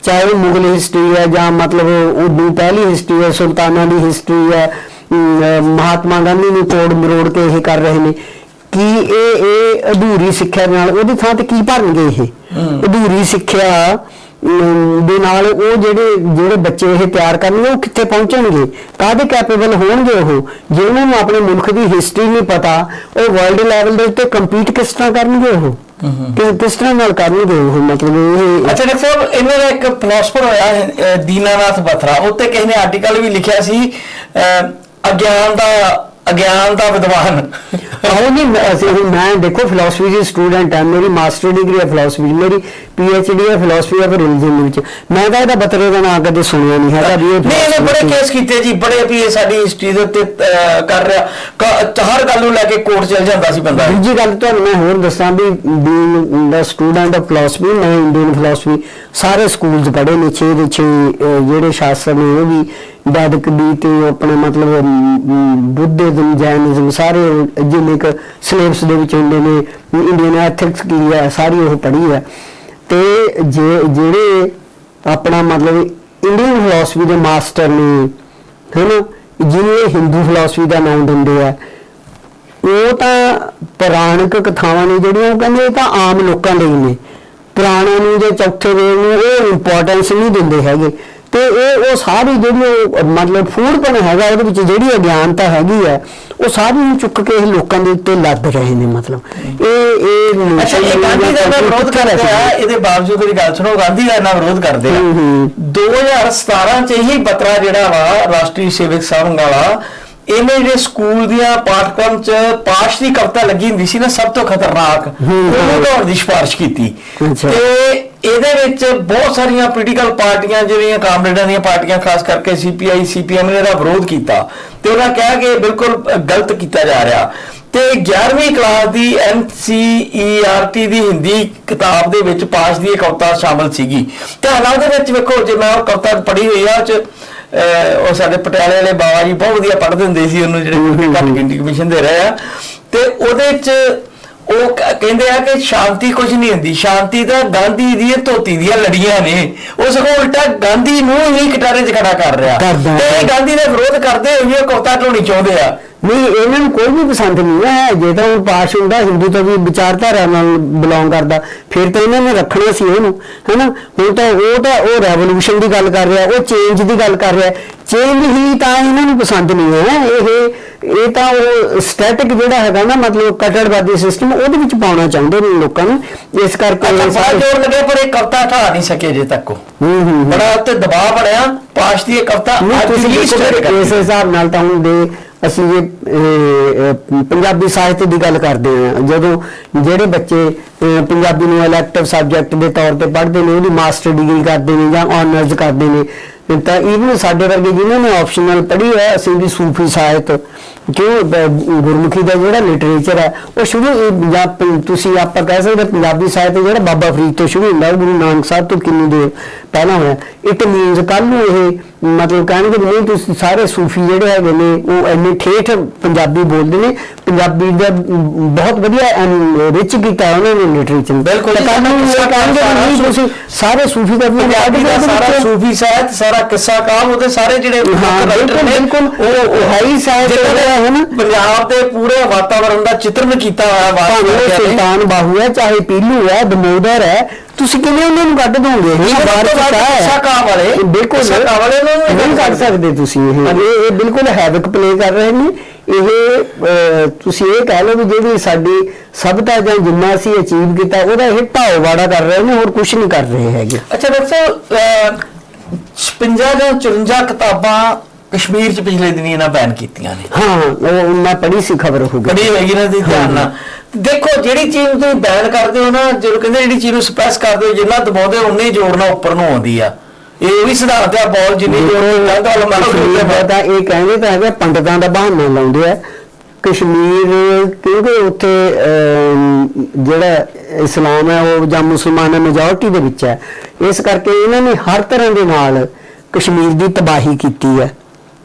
ਚਾਹੇ ਮੁਗਲ ਹਿਸਟਰੀ ਹੈ ਜਾਂ ਮਤਲਬ ਉਦੋਂ ਪਹਿਲੀ ਹਿਸਟਰੀ ਹੈ ਸੁਲਤਾਨਾਂ ਦੀ ਹਿਸਟਰੀ ਹੈ ਮਹਾਤਮਾ ਗਾਂਧੀ ਨੂੰ ਤੋੜ ਮਰੋੜ ਕੇ ਇਹ ਕਰ ਰਹੇ ਨੇ। ਕੀ ਇਹ ਇਹ ਅਧੂਰੀ ਸਿੱਖਿਆ ਨਾਲ ਉਹਦੀ ਥਾਂ ਤੇ ਕੀ ਭਰਨਗੇ ਇਹ? ਅਧੂਰੀ ਸਿੱਖਿਆ ਦੇ ਨਾਲ ਉਹ ਜਿਹੜੇ ਜਿਹੜੇ ਬੱਚੇ ਇਹ ਤਿਆਰ ਕਰਨਗੇ ਉਹ ਕਿੱਥੇ ਪਹੁੰਚਣਗੇ? ਕਾਹਦੇ ਕੈਪੇਬਲ ਹੋਣਗੇ ਉਹ? ਜੇ ਉਹਨਾਂ ਨੂੰ ਆਪਣੇ ਮੁਲਕ ਦੀ ਹਿਸਟਰੀ ਨਹੀਂ ਪਤਾ ਉਹ ਵਰਲਡ ਲੈਵਲ ਦੇ ਉੱਤੇ ਕੰਪੀਟ ਕਿਸ ਤਰ੍ਹਾਂ ਕਰਨਗੇ ਉਹ? ਕਿ- ਕਿਸ ਤਰ੍ਹਾਂ ਨਾਲ ਕਰਨਗੇ ਉਹ? ਮਤਲਬ ਇਹ ਅੱਛਾ ਸਾਹਿਬ ਇਹਨਾਂ ਦਾ ਇੱਕ ਫਿਲਾਸਫਰ ਹੋਇਆ ਦੀਨਾਨਾਥ ਬਥਰਾ ਉੱਤੇ ਕਿਸੇ ਨੇ ਆਰਟੀਕਲ ਵੀ ਲਿਖਿਆ ਸੀ ਅਗਿਆਨ ਦਾ ਅਗਿਆਨ ਦਾ ਵਿਦਵਾਨ। ਆਓ ਨਹੀਂ ਅਸੀਂ ਮੈਂ ਦੇਖੋ ਫਿਲਾਸਫੀ ਦੀ ਸਟੂਡੈਂਟ ਹਾਂ ਮੇਰੀ ਮਾਸਟਰ ਡਿਗਰੀ ਹੈ ਫਿਲਾਸਫੀ ਮੇਰੀ ਡੀ ਹੈ ਫਿਲਾਸਫੀ ਆਫ ਰਿਲੀਜਨ ਦੇ ਵਿੱਚ। ਮੈਂ ਤਾਂ ਇਹਦਾ ਬਤਰੇ ਦਾ ਨਾਂ ਕਦੇ ਸੁਣਿਆ ਨਹੀਂ ਹੈਗਾ ਵੀ ਇਹ ਨਹੀਂ ਇਹਨੇ ਬੜੇ ਕੇਸ ਕੀਤੇ ਜੀ ਬੜੇ ਵੀ ਇਹ ਸਾਡੀ ਹਿਸਟਰੀ ਦੇ ਉੱਤੇ ਅਹ, ਕਰ ਰਿਹਾ। ਕ- ਹਰ ਗੱਲ ਨੂੰ ਲੈ ਕੇ ਕੋਰਟ ਚਲ ਜਾਂਦਾ ਸੀ ਬੰਦਾ। ਦੂਜੀ ਗੱਲ ਤੁਹਾਨੂੰ ਮੈਂ ਹੋਰ ਦੱਸਾਂ ਵੀ ਬੀਇੰਗ ਦਾ ਸਟੂਡੈਂਟ ਆਫ ਫਿਲਾਸਫੀ ਮੈਂ ਇੰਡੀਅਨ ਫਿਲਾਸਫੀ ਸਾਰੇ ਸਕੂਲਸ ਪੜ੍ਹੇ ਨੇ 6 ਦੇ 6 ਜਿਹੜੇ ਸ਼ਾਸਤਰ ਨੇ ਉਹ ਵੀ ਵੈਦਿਕ ਦੀ ਤੇ ਆਪਣੇ ਮਤਲਬ ਬੁੱਧਿਜ਼ਮ ਜੈਨਿਜ਼ਮ ਸਾਰੇ ਜਿੰਨੇ ਕ ਸਿਲੇਬਸ ਦੇ ਵਿੱਚ ਹੁੰਦੇ ਨੇ ਇੰਡੀਅਨ ਐਥਿਕਸ ਕੀ ਹੈ, ਸਾਰੀ ਉਹ ਪੜ੍ਹੀ ਹੈ। ਤੇ ਜਿਹੜੇ ਆਪਣਾ ਮਤਲਬ ਇੰਡੀਅਨ ਫਿਲਾਸਫੀ ਦੇ ਮਾਸਟਰ ਨੇ, ਹਨਾ ਜਿਹਨੂੰ ਇਹ ਹਿੰਦੂ ਫਿਲਾਸਫੀ ਦਾ ਨਾਮ ਦਿੰਦੇ ਆ, ਉਹ ਤਾਂ ਪੁਰਾਣਿਕ ਕਥਾਵਾਂ ਨੇ ਜਿਹੜੀਆਂ, ਉਹ ਕਹਿੰਦੇ ਇਹ ਤਾਂ ਆਮ ਲੋਕਾਂ ਲਈ ਨੇ। ਪੁਰਾਣੇ ਨੂੰ ਜਾਂ ਚੌਥੇ ਵੇਦ ਨੂੰ ਉਹ ਇੰਪੋਰਟੈਂਸ ਨਹੀਂ ਦਿੰਦੇ ਹੈਗੇ। ਤੇ ਇਹ ਉਹ ਸਾਰੀ ਜਿਹੜੀ ਉਹ ਮਤਲਬ ਫੂਡਪਨ ਹੈਗਾ ਉਹਦੇ ਵਿੱਚ ਜਿਹੜੀ ਅਗਿਆਨਤਾ ਹੈਗੀ ਹੈ ਉਹ ਸਾਰੀ ਨੂੰ ਚੁੱਕ ਕੇ ਇਹ ਲੋਕਾਂ ਦੇ ਉੱਤੇ ਲੱਦ ਰਹੇ ਨੇ ਮਤਲਬ। ਇਹ ਇਹ ਅੱਛਾ ਇਹ ਗਾਂਧੀ ਦਾ ਵਿਰੋਧ ਕਰਦੇ ਆ ਇਹਦੇ ਬਾਵਜੂਦ ਮੇਰੀ ਗੱਲ ਸੁਣੋ ਗਾਂਧੀ ਦਾ ਇਹਨਾਂ ਵਿਰੋਧ ਕਰਦੇ ਆ। ਹੂੰ, ਹੂੰ। 2017 ਚ ਹੀ ਬਤਰਾ ਜਿਹੜਾ ਵਾ ਰਾਸ਼ਟਰੀ ਸੇਵਕ ਸੰਘ ਵਾਲਾ ਇਹਨੇ ਜਿਹੜੇ ਸਕੂਲ ਦੀਆਂ ਪਾਠਕ੍ਰਮ ਚ ਪਾਸ਼ ਦੀ ਕਵਿਤਾ ਲੱਗੀ ਹੁੰਦੀ ਸੀ ਨਾ ਸਭ ਤੋਂ ਖਤਰਨਾਕ। ਉਹਨੂੰ ਦੌੜ ਦੀ ਸਿਫਾਰਿਸ਼ ਕੀਤੀ। ਤੇ ਇਹਦੇ ਵਿੱਚ ਬਹੁਤ ਸਾਰੀਆਂ ਪੋਲੀਟੀਕਲ ਪਾਰਟੀਆਂ ਜਿਹੜੀਆਂ ਕਾਮਰੇਡਾਂ ਦੀਆਂ ਪਾਰਟੀਆਂ ਖਾਸ ਕਰਕੇ ਸੀਪੀਆਈ ਸੀਪੀਐਮ ਨੇ ਇਹਦਾ ਵਿਰੋਧ ਕੀਤਾ ਤੇ ਉਹਨਾਂ ਕਿਹਾ ਕਿ ਬਿਲਕੁਲ ਗਲਤ ਕੀਤਾ ਜਾ ਰਿਹਾ ਤੇ 11ਵੀਂ ਕਲਾਸ ਦੀ ਐਨਸੀਈਆਰਟੀ ਦੀ ਹਿੰਦੀ ਕਿਤਾਬ ਦੇ ਵਿੱਚ ਪਾਸ ਦੀ ਕਵਿਤਾ ਸ਼ਾਮਲ ਸੀਗੀ ਤੇ ਹਾਲਾਂ ਦੇ ਵਿੱਚ ਵੇਖੋ ਜੇ ਮੈਂ ਉਹ ਕਵਿਤਾ ਪੜ੍ਹੀ ਹੋਈ ਆ ਉਹ ਚ ਉਹ ਸਾਡੇ ਪਟਿਆਲੇ ਵਾਲੇ ਬਾਬਾ ਜੀ ਬਹੁਤ ਵਧੀਆ ਪੜ੍ਹਦੇ ਹੁੰਦੇ ਸੀ ਉਹਨੂੰ ਜਿਹੜੇ ਘੱਟ ਗਿਣਤੀ ਕਮਿਸ਼ਨ ਦੇ ਰਹੇ ਆ। ਤੇ ਉਹਦੇ ਚ ਉਹ ਕਹਿੰਦੇ ਆ ਕਿ ਸ਼ਾਂਤੀ ਕੁਝ ਨਹੀਂ ਹੁੰਦੀ। ਸ਼ਾਂਤੀ ਤਾਂ ਗਾਂਧੀ ਦੀ ਧੋਤੀ ਦੀਆਂ ਲੜੀਆਂ ਨੇ। ਉਹ ਸਗੋਂ ਉਲਟਾ ਗਾਂਧੀ ਨੂੰ ਹੀ ਕਟਾਰੇ 'ਚ ਖੜਾ ਕਰ ਰਿਹਾ। ਤੇ ਗਾਂਧੀ ਦਾ ਵਿਰੋਧ ਕਰਦੇ ਹੋਏ ਉਹ ਕਵਿਤਾ ਢੋਣੀ ਚਾਹੁੰਦੇ ਆ। ਨਹੀਂ ਇਹਨਾਂ ਨੂੰ ਕੋਈ ਵੀ ਪਸੰਦ ਨਹੀਂ ਹੈ। ਜੇ ਤਾਂ ਉਹ ਪਾਸ਼ ਹੁੰਦਾ ਹਿੰਦੂ ਤੋਂ ਵੀ ਵਿਚਾਰਧਾਰਾ ਨਾਲ ਬਿਲੋਂਗ ਕਰਦਾ ਫਿਰ ਤਾਂ ਇਹਨਾਂ ਨੇ ਰੱਖਣਾ ਸੀ ਉਹਨੂੰ ਹੈਨਾ? ਹੁਣ ਤਾਂ ਉਹ ਤਾਂ ਉਹ ਰੈਵੋਲੂਸ਼ਨ ਦੀ ਗੱਲ ਕਰ ਰਿਹਾ ਉਹ ਚੇਂਜ ਦੀ ਗੱਲ ਕਰ ਰਿਹਾ। ਚੇਂਜ ਹੀ ਤਾਂ ਇਹਨਾਂ ਨੂੰ ਪਸੰਦ ਨਹੀਂ ਹੈ। ਇਹ ਇਹ ਤਾਂ ਉਹ ਸਟੈਟਿਕ ਜਿਹੜਾ ਹੈਗਾ ਨਾ ਮਤਲਬ ਕਟੜਵਾਦੀ ਸਿਸਟਮ ਉਹਦੇ ਵਿੱਚ ਪਾਉਣਾ ਚਾਹੁੰਦੇ ਨੇ ਲੋਕਾਂ ਨੂੰ। ਇਸ ਕਰਕੇ ਸਾਰੇ- ਜੋਰ ਲੱਗੇ ਪਰ ਇਹ ਕਵਿਤਾ ਢਾ ਨਹੀਂ ਸਕੇ ਜੇ ਤੱਕ ਉਹ। ਹੂੰ ਹੂੰ। ਬੜਾ ਉੱਤੇ ਦਬਾਅ ਬਣਿਆ ਪਾਸ਼ ਦੀ ਇਹ ਕਵਿਤਾ ਅੱਜ ਫਿਰ ਇਸ ਹਿਸਾਬ ਨਾਲ ਤਾਂ ਹੁਣ ਦੇ ਅਸੀਂ ਜੇ ਪੰਜਾਬੀ ਸਾਹਿਤ ਦੀ ਗੱਲ ਕਰਦੇ ਹਾਂ। ਜਦੋਂ ਜਿਹੜੇ ਬੱਚੇ ਪੰਜਾਬੀ ਨੂੰ ਇਲੈਕਟਿਵ ਸਬਜੈਕਟ ਦੇ ਤੌਰ ਤੇ ਪੜ੍ਹਦੇ ਨੇ, ਉਹਦੀ ਮਾਸਟਰ ਡਿਗਰੀ ਕਰਦੇ ਨੇ ਜਾਂ ਆਨਰਸ ਕਰਦੇ ਨੇ, ਤਾਂ ਇਵਨ ਸਾਡੇ ਵਰਗੇ ਜਿਨ੍ਹਾਂ ਨੇ ਆਪਸ਼ਨਲ ਪੜ੍ਹੀ ਹੈ, ਅਸੀਂ ਵੀ ਸੂਫੀ ਸਾਹਿਤ, ਕਿਉਂ ਗੁਰਮੁਖੀ ਦਾ ਜਿਹੜਾ ਲਿਟਰੇਚਰ ਹੈ, ਉਹ ਸ਼ੁਰੂ ਜਾਂ ਤੁਸੀਂ ਆਪਾਂ ਕਹਿ ਸਕਦੇ ਪੰਜਾਬੀ ਸਾਹਿਤ ਜਿਹੜਾ ਬਾਬਾ ਫਰੀਦ ਤੋਂ ਸ਼ੁਰੂ ਹੁੰਦਾ ਗੁਰੂ ਨਾਨਕ ਸਾਹਿਬ ਤੋਂ ਕਿੰਨੀ ਦੇਰ ਪਹਿਲਾਂ ਹੋਇਆ ਇਟ ਮੀਨਸ ਕੱਲ ਨੂੰ ਇਹ ਮਤਲਬ ਕਹਿਣਗੇ ਨਹੀਂ ਤੁਸੀਂ ਸਾਰੇ ਸੂਫੀ ਜਿਹੜੇ ਹੈਗੇ ਨੇ ਉਹ ਇੰਨੇ ਠੇਠ ਪੰਜਾਬੀ ਬੋਲਦੇ ਨੇ ਪੰਜਾਬੀ ਦਾ ਬਹੁਤ ਵਧੀਆ ਰਿਚ ਕੀਤਾ ਉਹਨਾਂ ਨੇ ਲਿਟਰੇਚਰ ਬਿਲਕੁਲ ਜੀ, ਕੱਲ ਨੂੰ ਇਹ ਸਾਰਾ- ਕਹਿਣਗੇ ਵੀ ਨਹੀਂ ਤੁਸੀਂ ਸਾਰੇ ਸੂਫੀ ਕਰਦੇ ਪੰਜਾਬੀ ਦਾ ਸਾਰਾ ਸੂਫੀ ਸਾਹਿਤ ਸਾਰਾ ਕਿੱਸਾ ਕਾਮ ਉਹਦੇ ਸਾਰੇ ਜਿਹੜੇ ਬਿਲਕੁਲ। ਉਹ ਉਹ ਹੈ ਹੀ ਸਾਹਿਤ ਜਿਹੜਾ ਹੈ ਨਾ। ਪੰਜਾਬ ਦੇ ਪੂਰੇ ਵਾਤਾਵਰਣ ਦਾ ਚਿੱਤਰਨ ਕੀਤਾ ਹੋਇਆ ਸੁਲਤਾਨ ਬਾਹੂ ਹੈ ਚਾਹੇ ਪੀਲੂ ਹੈ ਦਮੋਦਰ ਹੈ ਤੁਸੀਂ ਕਿਵੇਂ ਉਹਨਾਂ ਨੂੰ ਕੱਢ ਦੋਗੇ? ਇਹ ਬਾਹਰ ਤੋਂ ਬਾਅਦ ਕਿੱਸਾ ਹੈ। ਕਿੱਸਾ ਕਾਮ ਵਾਲੇ, ਬਿਲਕੁਲ। ਕਿੱਸਾ ਕਾਮ ਵਾਲੇ ਨੂੰ ਨਹੀਂ ਕੱਢ ਸਕਦੇ ਤੁਸੀਂ ਇਹ। ਇਹ ਇਹ ਬਿਲਕੁਲ ਹੈਵਕ ਪਲੇ ਕਰ ਰਹੇ ਨੇ। ਇਹ ਤੁਸੀਂ ਇਹ ਕਹਿ ਲਓ ਵੀ ਜਿਹੜੀ ਸਾਡੀ ਸਭਤਾ ਜਾਂ ਜਿੰਨਾ ਅਸੀਂ ਅਚੀਵ ਕੀਤਾ ਉਹਦਾ ਇਹ ਢਾਓ ਵਾੜਾ ਕਰ ਰਹੇ ਨੇ ਹੋਰ ਕੁਝ ਨਹੀਂ ਕਰ ਰਹੇ ਹੈਗੇ। ਅੱਛਾ ਡਾਕਟਰ ਸਾਹਿਬ ਅਹ, 56 ਜਾਂ 54 ਕਿਤਾਬਾਂ ਕਸ਼ਮੀਰ ਚ ਪਿਛਲੇ ਦਿਨੀ ਇਹਨਾਂ ਬੈਨ ਕੀਤੀਆਂ ਨੇ। ਹਾਂ ਉਹ ਮੈਂ ਪੜ੍ਹੀ ਸੀ ਖਬਰ ਹੋ ਗਈ। ਬੜੀ ਹੋਏਗੀ ਨਾ ਦੀ ਧਿਆਨ ਨਾਲ। ਦੇਖੋ ਜਿਹੜੀ ਚੀਜ਼ ਨੂੰ ਤੁਸੀਂ ਬੈਨ ਕਰਦੇ ਹੋ ਨਾ ਜਦੋਂ ਕਹਿੰਦੇ ਜਿਹੜੀ ਚੀਜ਼ ਨੂੰ ਸਪੈਸ ਕਰਦੇ ਹੋ ਜਿੰਨਾ ਦਬਾਉਂਦੇ ਹੋ ਉਨੇ ਹੀ ਨਾਲ ਉੱਪਰ ਨੂੰ ਆਉਂਦੀ ਆ। ਇਹ ਵੀ ਸਿਧਾਂਤ ਆ ਬੋਲ ਜਿੰਨੀ ਜ਼ੋਰ ਨਾਲ ਚੱਲਦਾ ਉਹ ਕਸ਼ਮੀਰ ਦਾ ਮਾਰੋ ਤਾਂ ਇਹ ਕਹਿੰਦੇ ਤਾਂ ਹੈਗਾ ਪੰਡਤਾਂ ਦਾ ਬਹਾਨਾ ਲਾਉਂਦੇ ਆ। ਕਸ਼ਮੀਰ ਕਿਉਂਕਿ ਉੱਥੇ ਜਿਹੜਾ ਇਸਲਾਮ ਹੈ ਉਹ ਜਾਂ ਮੁਸਲਮਾਨ ਮੈਜੋਰਟੀ ਦੇ ਵਿੱਚ ਹੈ। ਇਸ ਕਰਕੇ ਇਹਨਾਂ ਨੇ ਹਰ ਤਰ੍ਹਾਂ ਦੇ ਨਾਲ ਕਸ਼ਮੀਰ ਦੀ ਤਬਾਹੀ ਕੀਤੀ ਹੈ।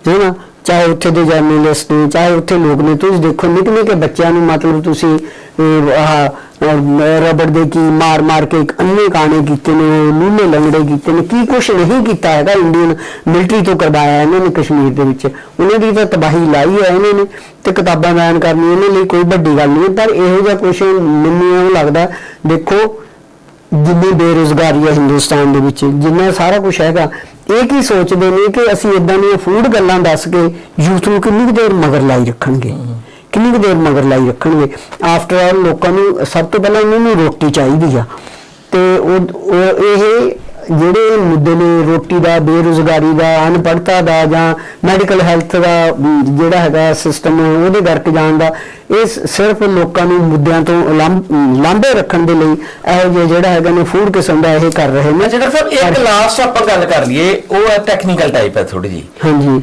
ਹੈ ਨਾ? ਚਾਹੇ ਉੱਥੇ ਦੇ ਜਰਨਲਿਸਟ ਨੇ ਚਾਹੇ ਉੱਥੇ ਲੋਕ ਨੇ ਤੁਸੀਂ ਦੇਖੋ ਨਿੱਕੇ ਨਿੱਕੇ ਬੱਚਿਆਂ ਨੂੰ ਮਤਲਬ ਤੁਸੀਂ ਰਬੜ ਦੇ ਕੀ ਮਾਰ ਮਾਰ ਕੇ ਇੱਕ ਅੰਨੇ ਕਾਣੇ ਕੀਤੇ ਨੇ ਲੂਲੇ ਲੰਗੜੇ ਕੀਤੇ ਨੇ ਕੀ ਕੁਛ ਨਹੀਂ ਕੀਤਾ ਹੈਗਾ ਇੰਡੀਅਨ ਮਿਲਟਰੀ ਤੋਂ ਕਰਵਾਇਆ ਇਹਨਾਂ ਨੇ ਕਸ਼ਮੀਰ ਦੇ ਵਿੱਚ। ਉਹਨਾਂ ਦੀ ਤਾਂ ਤਬਾਹੀ ਲਾਈ ਹੈ ਇਹਨਾਂ ਨੇ ਤੇ ਕਿਤਾਬਾਂ ਬੈਨ ਕਰਨੀ ਇਹਨਾਂ ਲਈ ਕੋਈ ਵੱਡੀ ਗੱਲ ਨਹੀਂ ਹੈ, ਪਰ ਇਹੋ ਜਿਹਾ ਕੁਛ ਮੈਨੂੰ ਇਹ ਲੱਗਦਾ ਦੇਖੋ ਜਿੰਨੀ ਬੇਰੁਜ਼ਗਾਰੀ ਹੈ ਹਿੰਦੁਸਤਾਨ ਦੇ ਵਿੱਚ, ਜਿੰਨਾ ਸਾਰਾ ਕੁਝ ਹੈਗਾ, ਇਹ ਕੀ ਸੋਚਦੇ ਨੇ ਕਿ ਅਸੀਂ ਇਦਾਂ ਦੀਆਂ ਫੂਡ ਗੱਲਾਂ ਦੱਸ ਕੇ ਯੂਥ ਨੂੰ ਕਿੰਨੀ ਕੁ ਦੇਰ ਮਗਰ ਲਾਈ ਰੱਖਣਗੇ? ਕਿੰਨੀ ਕੁ ਦੇਰ ਮਗਰ ਲਾਈ ਰੱਖਣਗੇ? ਆਫਟਰ ਆਲ ਲੋਕਾਂ ਨੂੰ ਸਭ ਤੋਂ ਪਹਿਲਾਂ ਉਹਨਾਂ ਨੂੰ ਰੋਟੀ ਚਾਹੀਦੀ ਆ। ਤੇ ਉਹ ਉਹ, ਇਹ ਜਿਹੜੇ ਮੁੱਦੇ ਨੇ ਰੋਟੀ ਦਾ ਬੇਰੁਜ਼ਗਾਰੀ ਦਾ ਅਨਪੜ੍ਹਤਾ ਦਾ ਜਾਂ ਮੈਡੀਕਲ ਹੈਲਥ ਦਾ ਜਿਹੜਾ ਹੈਗਾ ਸਿਸਟਮ ਉਹਦੇ ਕਰਕੇ ਜਾਣ ਦਾ ਇਹ ਸ- ਸਿਰਫ ਲੋਕਾਂ ਨੂੰ ਮੁੱਦਿਆਂ ਤੋਂ ਲਾਂਭ- ਰੱਖਣ ਦੇ ਲਈ ਇਹੋ ਜਿਹੇ ਜਿਹੜਾ ਹੈਗਾ ਨੇ ਫੂਡ ਕਿਸਮ ਦਾ ਇਹ ਕਰ ਰਹੇ ਨੇ। ਅੱਛਾ ਡਾਕਟਰ ਸਾਹਿਬ ਇੱਕ ਲਾਸਟ ਆਪਾਂ ਗੱਲ ਕਰ ਲਈਏ ਉਹ ਹੈ ਟੈਕਨੀਕਲ ਟਾਈਪ ਹੈ ਥੋੜੀ ਜੀ ਹਾਂਜੀ।